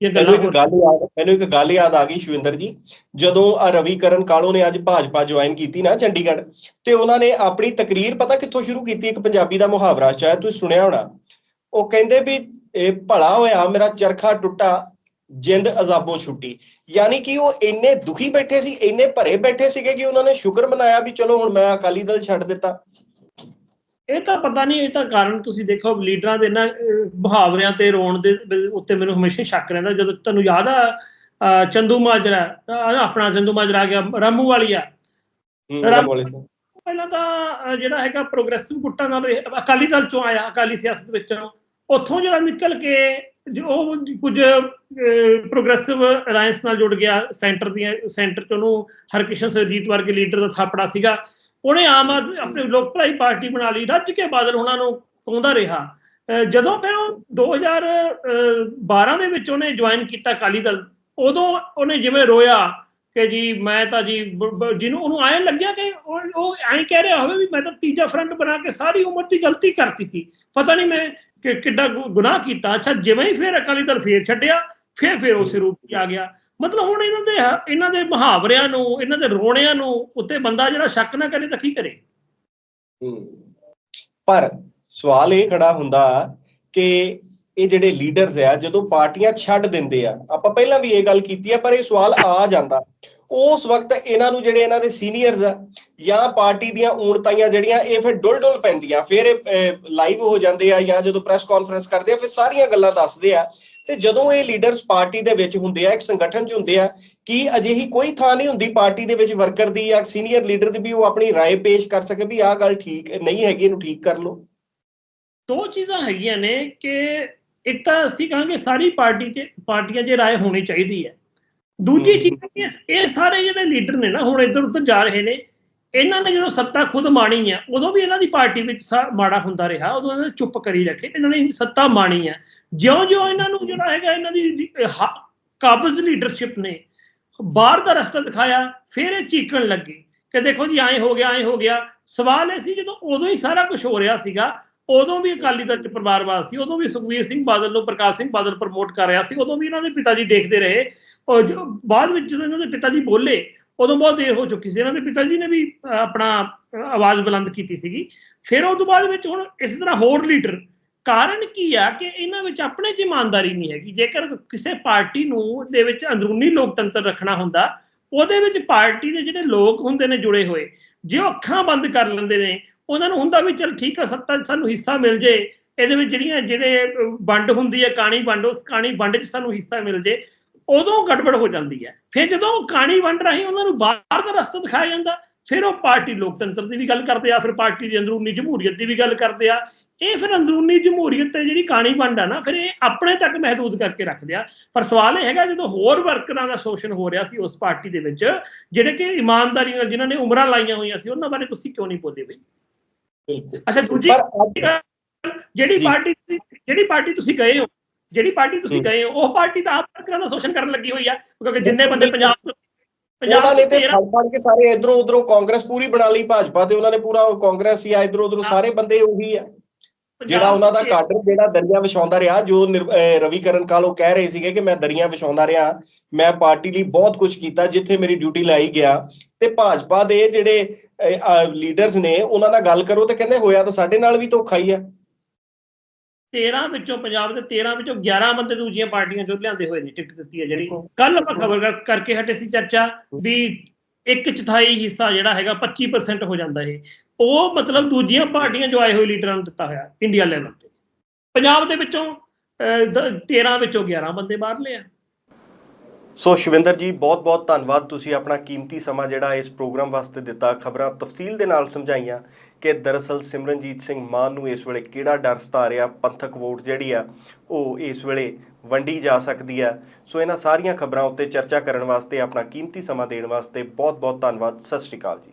ਇਹ ਮੈਨੂੰ ਗੱਲਾਂ ਇੱਕ ਗੱਲ ਯਾਦ ਮੈਨੂੰ ਇੱਕ ਗੱਲ ਯਾਦ ਆ ਗਈ ਸ਼ਿਵਿੰਦਰ ਜੀ। ਜਦੋਂ ਆ ਰਵੀ ਕਰਨ ਕਾਲੋ ਨੇ ਅੱਜ ਭਾਜਪਾ ਜੁਆਇਨ ਕੀਤੀ ਨਾ ਚੰਡੀਗੜ੍ਹ ਤੇ ਉਹਨਾਂ ਨੇ ਆਪਣੀ ਤਕਰੀਰ ਪਤਾ ਕਿੱਥੋਂ ਸ਼ੁਰੂ ਕੀਤੀ? ਇੱਕ ਪੰਜਾਬੀ ਦਾ ਮੁਹਾਵਰਾ ਸ਼ਾਇਦ ਤੁਸੀਂ ਸੁਣਿਆ ਹੋਣਾ। ਉਹ ਕਹਿੰਦੇ ਵੀ ਇਹ ਭਲਾ ਹੋਇਆ ਮੇਰਾ ਚਰਖਾ ਟੁੱਟਾ। ਜਿੰਦ ਅਜ਼ਾਬੋਂ ਛੁੱਟੀ। ਯਾਨੀ ਕਿ ਉਹ ਇੰਨੇ ਦੁਖੀ ਬੈਠੇ ਸੀ ਇੰਨੇ ਭਰੇ ਬੈਠੇ ਸੀਗੇ ਕਿ ਉਹਨਾਂ ਨੇ ਸ਼ੁਕਰ ਮਨਾਇਆ ਵੀ ਚਲੋ ਹੁਣ ਮੈਂ ਅਕਾਲੀ ਦਲ ਛੱਡ ਦਿੱਤਾ। ਇਹ ਤਾਂ ਪਤਾ ਨਹੀਂ ਇਹ ਤਾਂ ਕਾਰਨ ਤੁਸੀਂ ਦੇਖੋ ਲੀਡਰਾਂ ਦੇ ਨਾ ਅਹ, ਮੁਹਾਵਰਿਆਂ ਤੇ ਰੋਣ ਦੇ ਉੱਤੇ ਮੈਨੂੰ ਹਮੇਸ਼ਾ ਸ਼ੱਕ ਰਹਿੰਦਾ। ਜਦੋਂ ਤੁਹਾਨੂੰ ਯਾਦ ਆ ਚੰਦੂ ਮਾਜਰਾ ਆਪਣਾ ਚੰਦੂ ਮਾਜਰਾ ਆ ਗਿਆ ਰਾਮੂ ਵਾਲੀਆ ਬੋਲੇ ਸੀ ਪਹਿਲਾਂ ਤਾਂ ਜਿਹੜਾ ਹੈਗਾ ਪ੍ਰੋਗਰੈਸਿਵ ਗੁੱਟਾਂ ਨਾਲ ਅਕਾਲੀ ਦਲ ਚੋਂ ਆਇਆ ਅਕਾਲੀ ਸਿਆਸਤ ਵਿੱਚੋਂ ਉੱਥੋਂ ਜਿਹੜਾ ਨਿਕਲ ਕੇ ਉਹ ਕੁਝ ਪ੍ਰੋਗਰੈਸਿਵ ਅਲਾਈਅੰਸ ਨਾਲ ਜੁੜ ਗਿਆ ਸੈਂਟਰ ਦੀਆਂ ਸੈਂਟਰ ਚ ਉਹਨੂੰ ਹਰਕਿਸ਼ਨ ਸਰਜੀਤ ਵਰਗੇ ਲੀਡਰ ਦਾ ਥਾਪੜਾ ਸੀਗਾ। ਉਹਨੇ ਆਮ ਆਦਮੀ ਲੋਕ ਭਲਾਈ ਪਾਰਟੀ ਬਣਾ ਲਈ, ਰੱਜ ਕੇ ਬਾਦਲ ਉਹਨਾਂ ਨੂੰ ਪਾਉਂਦਾ ਰਿਹਾ। ਜਦੋਂ ਫਿਰ ਉਹ 2012 ਦੇ ਵਿੱਚ ਉਹਨੇ ਜੁਆਇਨ ਕੀਤਾ ਅਕਾਲੀ ਦਲ, ਉਦੋਂ ਉਹਨੇ ਜਿਵੇਂ ਰੋਇਆ ਕਿ ਜੀ ਮੈਂ ਤਾਂ ਜੀ ਜਿਹਨੂੰ ਉਹਨੂੰ ਐਂ ਲੱਗਿਆ ਕਿ ਉਹ ਉਹ ਐਂ ਕਹਿ ਰਿਹਾ ਹੋਵੇ ਵੀ ਮੈਂ ਤਾਂ ਤੀਜਾ ਫਰੰਟ ਬਣਾ ਕੇ ਸਾਰੀ ਉਮਰ ਦੀ ਗਲਤੀ ਕਰਤੀ ਸੀ। ਪਤਾ ਨਹੀਂ ਮੈਂ ਕਿ ਕਿੱਡਾ ਗੁਨਾਹ ਕੀਤਾ। ਅੱਛਾ, ਜਿਵੇਂ ਹੀ ਫਿਰ ਅਕਾਲੀ ਦਲ ਫੇਰ ਛੱਡਿਆ, ਫੇਰ ਫੇਰ ਉਸੇ ਰੂਪ 'ਚ ਆ ਗਿਆ। ਮਤਲਬ ਹੁਣ ਇਹਨਾਂ ਦੇ ਇਹਨਾਂ ਦੇ ਮੁਹਾਵਰਿਆਂ ਨੂੰ, ਇਹਨਾਂ ਦੇ ਰੋਣਿਆਂ ਨੂੰ ਉੱਤੇ ਬੰਦਾ ਜਿਹੜਾ ਸ਼ੱਕ ਨਾ ਕਰੇ ਤਾਂ ਕੀ ਕਰੇ? ਪਰ ਸਵਾਲ ਇਹ ਖੜਾ ਹੁੰਦਾ ਕਿ ਇਹ ਜਿਹੜੇ ਲੀਡਰਸ ਆ ਜਦੋਂ ਪਾਰਟੀਆਂ ਛੱਡ ਦਿੰਦੇ ਆ ਆਪਾਂ ਪਹਿਲਾਂ ਵੀ ਇਹ ਗੱਲ ਕੀਤੀ ਆ ਪਰ ਇਹ ਸਵਾਲ ਆ ਜਾਂਦਾ ਉਸ ਵਕਤ ਇਹਨਾਂ ਨੂੰ ਜਿਹੜੇ ਇਹਨਾਂ ਦੇ ਸੀਨੀਅਰਸ ਆ ਜਾਂ ਪਾਰਟੀ ਦੀਆਂ ਊਣਤਾਈਆਂ ਜਿਹੜੀਆਂ ਇਹ ਫਿਰ ਡੁੱਲ ਡੁੱਲ ਪੈਂਦੀਆਂ ਫਿਰ ਇਹ ਲਾਈਵ ਹੋ ਜਾਂਦੇ ਆ ਜਾਂ ਜਦੋਂ ਪ੍ਰੈਸ ਕਾਨਫਰੰਸ ਕਰਦੇ ਆ ਫਿਰ ਸਾਰੀਆਂ ਗੱਲਾਂ ਦੱਸਦੇ ਆ ਤੇ ਜਦੋਂ ਇਹ ਲੀਡਰਸ ਪਾਰਟੀ ਦੇ ਵਿੱਚ ਹੁੰਦੇ ਆ ਇੱਕ ਸੰਗਠਨ 'ਚ ਹੁੰਦੇ ਆ ਕੀ ਅਜਿਹੀ ਕੋਈ ਥਾਂ ਨਹੀਂ ਹੁੰਦੀ ਪਾਰਟੀ ਦੇ ਵਿੱਚ ਵਰਕਰ ਦੀ ਜਾਂ ਸੀਨੀਅਰ ਲੀਡਰ ਦੀ ਵੀ ਉਹ ਆਪਣੀ رائے ਪੇਸ਼ ਕਰ ਸਕੇ ਵੀ ਆਹ ਗੱਲ ਠੀਕ ਨਹੀਂ ਹੈਗੀ ਇਹਨੂੰ ਠੀਕ ਕਰ ਲਓ ਦੋ ਚੀਜ਼ਾਂ ਹੈਗੀਆਂ ਨੇ ਕਿ ਇੱਕ ਤਾਂ ਅਸੀਂ ਕਹਾਂਗੇ ਸਾਰੀ ਪਾਰਟੀ ਤੇ ਪਾਰਟੀਆਂ 'ਚ ਰਾਏ ਹੋਣੀ ਚਾਹੀਦੀ ਹੈ। ਦੂਜੀ। ਚੀਜ਼ ਕਿ ਇਹ ਸਾਰੇ ਜਿਹੜੇ ਲੀਡਰ ਨੇ ਨਾ ਹੁਣ ਇੱਧਰ ਉੱਧਰ ਜਾ ਰਹੇ ਨੇ ਇਹਨਾਂ ਨੇ ਜਦੋਂ ਸੱਤਾ ਖੁਦ ਮਾਣੀ ਆ ਉਦੋਂ ਵੀ ਇਹਨਾਂ ਦੀ ਪਾਰਟੀ ਵਿੱਚ ਮਾੜਾ ਹੁੰਦਾ ਰਿਹਾ ਉਦੋਂ ਇਹਨਾਂ ਨੇ ਚੁੱਪ ਕਰੀ ਰੱਖੇ ਇਹਨਾਂ ਨੇ ਸੱਤਾ ਮਾਣੀ ਆ। ਜਿਉਂ-ਜਿਉਂ ਇਹਨਾਂ ਨੂੰ ਜਿਹੜਾ ਹੈਗਾ ਇਹਨਾਂ ਦੀ ਹਾ- ਕਾਬਜ਼ ਲੀਡਰਸ਼ਿਪ ਨੇ ਬਾਹਰ ਦਾ ਰਸਤਾ ਦਿਖਾਇਆ ਫਿਰ ਇਹ ਚੀਕਣ ਲੱਗੇ ਕਿ ਦੇਖੋ ਜੀ ਐਂ ਹੋ ਗਿਆ ਐਂ ਹੋ ਗਿਆ। ਸਵਾਲ ਇਹ ਸੀ ਜਦੋਂ ਉਦੋਂ ਹੀ ਸਾਰਾ ਕੁਝ ਹੋ ਰਿਹਾ ਸੀਗਾ ਉਦੋਂ ਵੀ ਅਕਾਲੀ ਦਲ ਚ ਪਰਿਵਾਰਵਾਦ ਸੀ, ਉਦੋਂ ਵੀ ਸੁਖਬੀਰ ਸਿੰਘ ਬਾਦਲ ਨੂੰ, ਪ੍ਰਕਾਸ਼ ਸਿੰਘ ਬਾਦਲ ਪ੍ਰਮੋਟ ਕਰ ਰਿਹਾ ਸੀ, ਉਦੋਂ ਵੀ ਇਹਨਾਂ ਦੇ ਪਿਤਾ ਜੀ ਦੇਖਦੇ ਰਹੇ। ਔਰ ਬਾਅਦ ਵਿੱਚ ਜਦੋਂ ਇਹਨਾਂ ਦੇ ਪਿਤਾ ਜੀ ਬੋਲੇ, ਉਦੋਂ ਬਹੁਤ ਦੇਰ ਹੋ ਚੁੱਕੀ ਸੀ। ਇਹਨਾਂ ਦੇ ਪਿਤਾ ਜੀ ਨੇ ਵੀ ਆਪਣਾ ਆਵਾਜ਼ ਬੁਲੰਦ ਕੀਤੀ ਸੀਗੀ। ਫਿਰ ਉਸ ਤੋਂ ਬਾਅਦ ਵਿੱਚ ਹੁਣ ਇਸ ਤਰ੍ਹਾਂ ਹੋਰ ਲੀਡਰ, ਕਾਰਨ ਕੀ ਆ ਕਿ ਇਹਨਾਂ ਵਿੱਚ ਆਪਣੇ 'ਚ ਇਮਾਨਦਾਰੀ ਨਹੀਂ ਹੈਗੀ। ਜੇਕਰ ਕਿਸੇ ਪਾਰਟੀ ਨੂੰ ਦੇ ਵਿੱਚ ਅੰਦਰੂਨੀ ਲੋਕਤੰਤਰ ਰੱਖਣਾ ਹੁੰਦਾ, ਉਹਦੇ ਵਿੱਚ ਪਾਰਟੀ ਦੇ ਜਿਹੜੇ ਲੋਕ ਹੁੰਦੇ ਨੇ ਜੁੜੇ ਹੋਏ, ਜੇ ਉਹ ਅੱਖਾਂ ਬੰਦ ਕਰ ਲੈਂਦੇ ਨੇ ਉਹਨਾਂ ਨੂੰ ਹੁੰਦਾ ਵੀ ਚਲ ਠੀਕ ਆ ਸੱਤਾ 'ਚ ਸਾਨੂੰ ਹਿੱਸਾ ਮਿਲ ਜੇ। ਇਹਦੇ ਵਿੱਚ ਜਿਹੜੀਆਂ, ਜਿਹੜੇ ਵੰਡ ਹੁੰਦੀ ਹੈ ਕਾਣੀ ਵੰਡ, ਉਸ ਕਾਣੀ ਵੰਡ 'ਚ ਸਾਨੂੰ ਹਿੱਸਾ ਮਿਲ ਜੇ, ਉਦੋਂ ਗੜਬੜ ਹੋ ਜਾਂਦੀ ਹੈ ਫਿਰ ਜਦੋਂ ਉਹ ਕਾਣੀ ਵੰਡ ਰਾਹੀਂ ਉਹਨਾਂ ਨੂੰ ਬਾਹਰ ਦਾ ਰਸਤਾ ਦਿਖਾਇਆ ਜਾਂਦਾ, ਫਿਰ ਉਹ ਪਾਰਟੀ ਲੋਕਤੰਤਰ ਦੀ ਵੀ ਗੱਲ ਕਰਦੇ ਆ, ਫਿਰ ਪਾਰਟੀ ਦੀ ਅੰਦਰੂਨੀ ਜਮਹੂਰੀਅਤ ਦੀ ਵੀ ਗੱਲ ਕਰਦੇ ਆ। ਇਹ ਫਿਰ ਅੰਦਰੂਨੀ ਜਮਹੂਰੀਅਤ ਤੇ ਜਿਹੜੀ ਕਾਣੀ ਵੰਡ ਆ ਨਾ, ਫਿਰ ਇਹ ਆਪਣੇ ਤੱਕ ਮਹਿਦੂਦ ਕਰਕੇ ਰੱਖਦੇ ਆ। ਪਰ ਸਵਾਲ ਇਹ ਹੈਗਾ, ਜਦੋਂ ਹੋਰ ਵਰਕਰਾਂ ਦਾ ਸ਼ੋਸ਼ਣ ਹੋ ਰਿਹਾ ਸੀ ਉਸ ਪਾਰਟੀ ਦੇ ਵਿੱਚ, ਜਿਹੜੇ ਕਿ ਇਮਾਨਦਾਰੀ ਨਾਲ ਜਿਨ੍ਹਾਂ ਨੇ ਉਮਰਾਂ ਲਾਈਆਂ ਹੋਈਆਂ ਸੀ, ਉਹਨਾਂ ਬਾਰੇ ਤੁਸੀਂ ਕਿਉਂ ਨਹੀਂ ਬੋਲਦੇ ਬਈ? ਬਿਲਕੁਲ ਅੱਛਾ ਦੂਜੀ ਜਿਹੜੀ। ਪਾਰਟੀ ਜਿਹੜੀ ਪਾਰਟੀ ਤੁਸੀਂ ਗਏ ਹੋ ਜਿਹੜੀ ਪਾਰਟੀ ਤੁਸੀਂ। ਗਏ ਹੋ ਉਹ ਪਾਰਟੀ ਤਾਂ ਆਪ ਵਰਕਰਾਂ ਦਾ ਸ਼ੋਸ਼ਣ ਕਰਨ ਲੱਗੀ ਹੋਈ ਆ ਕਿਉਂਕਿ ਜਿੰਨੇ ਬੰਦੇ ਪੰਜਾਬ ਉਹਨਾਂ ਪੰਜਾਬ ਨੇ ਤੋਂ ਫੜ ਫੜ ਕੇ ਸਾਰੇ ਇਧਰੋਂ ਉਧਰੋਂ ਕਾਂਗਰਸ ਪੂਰੀ ਬਣਾ ਲਈ ਭਾਜਪਾ ਤੇ ਉਹਨਾਂ ਨੇ ਪੂਰਾ ਕਾਂਗਰਸ ਹੀ ਆ ਇਧਰੋਂ ਉਧਰੋਂ ਸਾਰੇ ਬੰਦੇ ਉਹੀ ਆ ਜਿਹੜਾ ਉਹਨਾਂ ਦਾ ਕਾਡਰ ਜਿਹੜਾ ਦਰੀਆਂ ਵਿਛਾਉਂਦਾ ਰਿਹਾ ਜੋ ਰਵੀ ਕਰਨ ਕਾਲੋ ਕਹਿ ਰਹੇ ਸੀਗੇ ਕਿ ਮੈਂ ਦਰੀਆਂ ਵਿਛਾਉਂਦਾ ਰਿਹਾ ਮੈਂ ਪਾਰਟੀ ਲਈ ਬਹੁਤ ਕੁਝ ਕੀਤਾ ਜਿੱਥੇ ਮੇਰੀ ਡਿਊਟੀ ਲਾਈ ਗਿਆ। ਤੇ ਭਾਜਪਾ ਦੇ ਜਿਹੜੇ ਲੀਡਰਸ ਨੇ ਉਹਨਾਂ ਨਾਲ ਗੱਲ ਕਰੋ ਤੇ ਕਹਿੰਦੇ ਹੋਇਆ ਤਾਂ ਸਾਡੇ ਨਾਲ ਵੀ ਧੋਖਾ ਹੀ ਆ 13 ਵਿੱਚੋਂ ਪੰਜਾਬ ਦੇ 13 ਵਿੱਚੋਂ 11 ਬੰਦੇ ਦੂਜੀਆਂ ਪਾਰਟੀਆਂ ਚੋਂ ਲਿਆਂਦੇ ਹੋਏ ਨੇ ਟਿਕਟ ਦਿੱਤੀ ਹੈ ਜਿਹੜੀ ਕੱਲ ਆਪਾਂ ਖਬਰ ਕਰਕੇ ਹਟੇ ਸੀ ਚਰਚਾ ਵੀ ਇੱਕ ਚੌਥਾਈ ਹਿੱਸਾ ਜਿਹੜਾ ਹੈਗਾ 25% ਹੋ ਜਾਂਦਾ ਇਹ। ਉਹ ਮਤਲਬ ਦੂਜੀਆਂ ਪਾਰਟੀਆਂ ਜੋ ਆਏ ਹੋਏ ਲੀਡਰਾਂ ਨੂੰ ਦਿੱਤਾ ਹੋਇਆ ਇੰਡੀਆ ਲੈਵਲ ਤੇ। ਪੰਜਾਬ ਦੇ ਵਿੱਚੋਂ ਅਹ, 13 ਵਿੱਚੋਂ 11 ਬੰਦੇ ਬਾਹਰ ਲਿਆ ਸੋ ਸ਼ਿਵਿੰਦਰ ਜੀ ਬਹੁਤ-ਬਹੁਤ ਧੰਨਵਾਦ। ਤੁਸੀਂ ਆਪਣਾ ਕੀਮਤੀ ਸਮਾਂ ਜਿਹੜਾ ਇਸ ਪ੍ਰੋਗਰਾਮ ਵਾਸਤੇ ਦਿੱਤਾ ਖਬਰਾਂ ਤਫਸੀਲ ਦੇ ਨਾਲ ਸਮਝਾਈਆਂ ਕਿ ਦਰਅਸਲ ਸਿਮਰਨਜੀਤ ਸਿੰਘ ਮਾਨ ਨੂੰ ਇਸ ਵੇਲੇ ਕਿਹੜਾ ਡਰ ਸਤਾ ਰਿਹਾ ਪੰਥਕ ਵੋਟ ਜਿਹੜੀ ਆ ਉਹ ਇਸ ਵੇਲੇ ਵੰਡੀ ਜਾ ਸਕਦੀ ਆ। ਸੋ ਇਹਨਾਂ ਸਾਰੀਆਂ ਖਬਰਾਂ ਉੱਤੇ ਚਰਚਾ ਕਰਨ ਵਾਸਤੇ ਆਪਣਾ ਕੀਮਤੀ ਸਮਾਂ ਦੇਣ ਵਾਸਤੇ ਬਹੁਤ-ਬਹੁਤ ਧੰਨਵਾਦ। ਸਤਿ ਸ਼੍ਰੀ ਅਕਾਲ ਜੀ।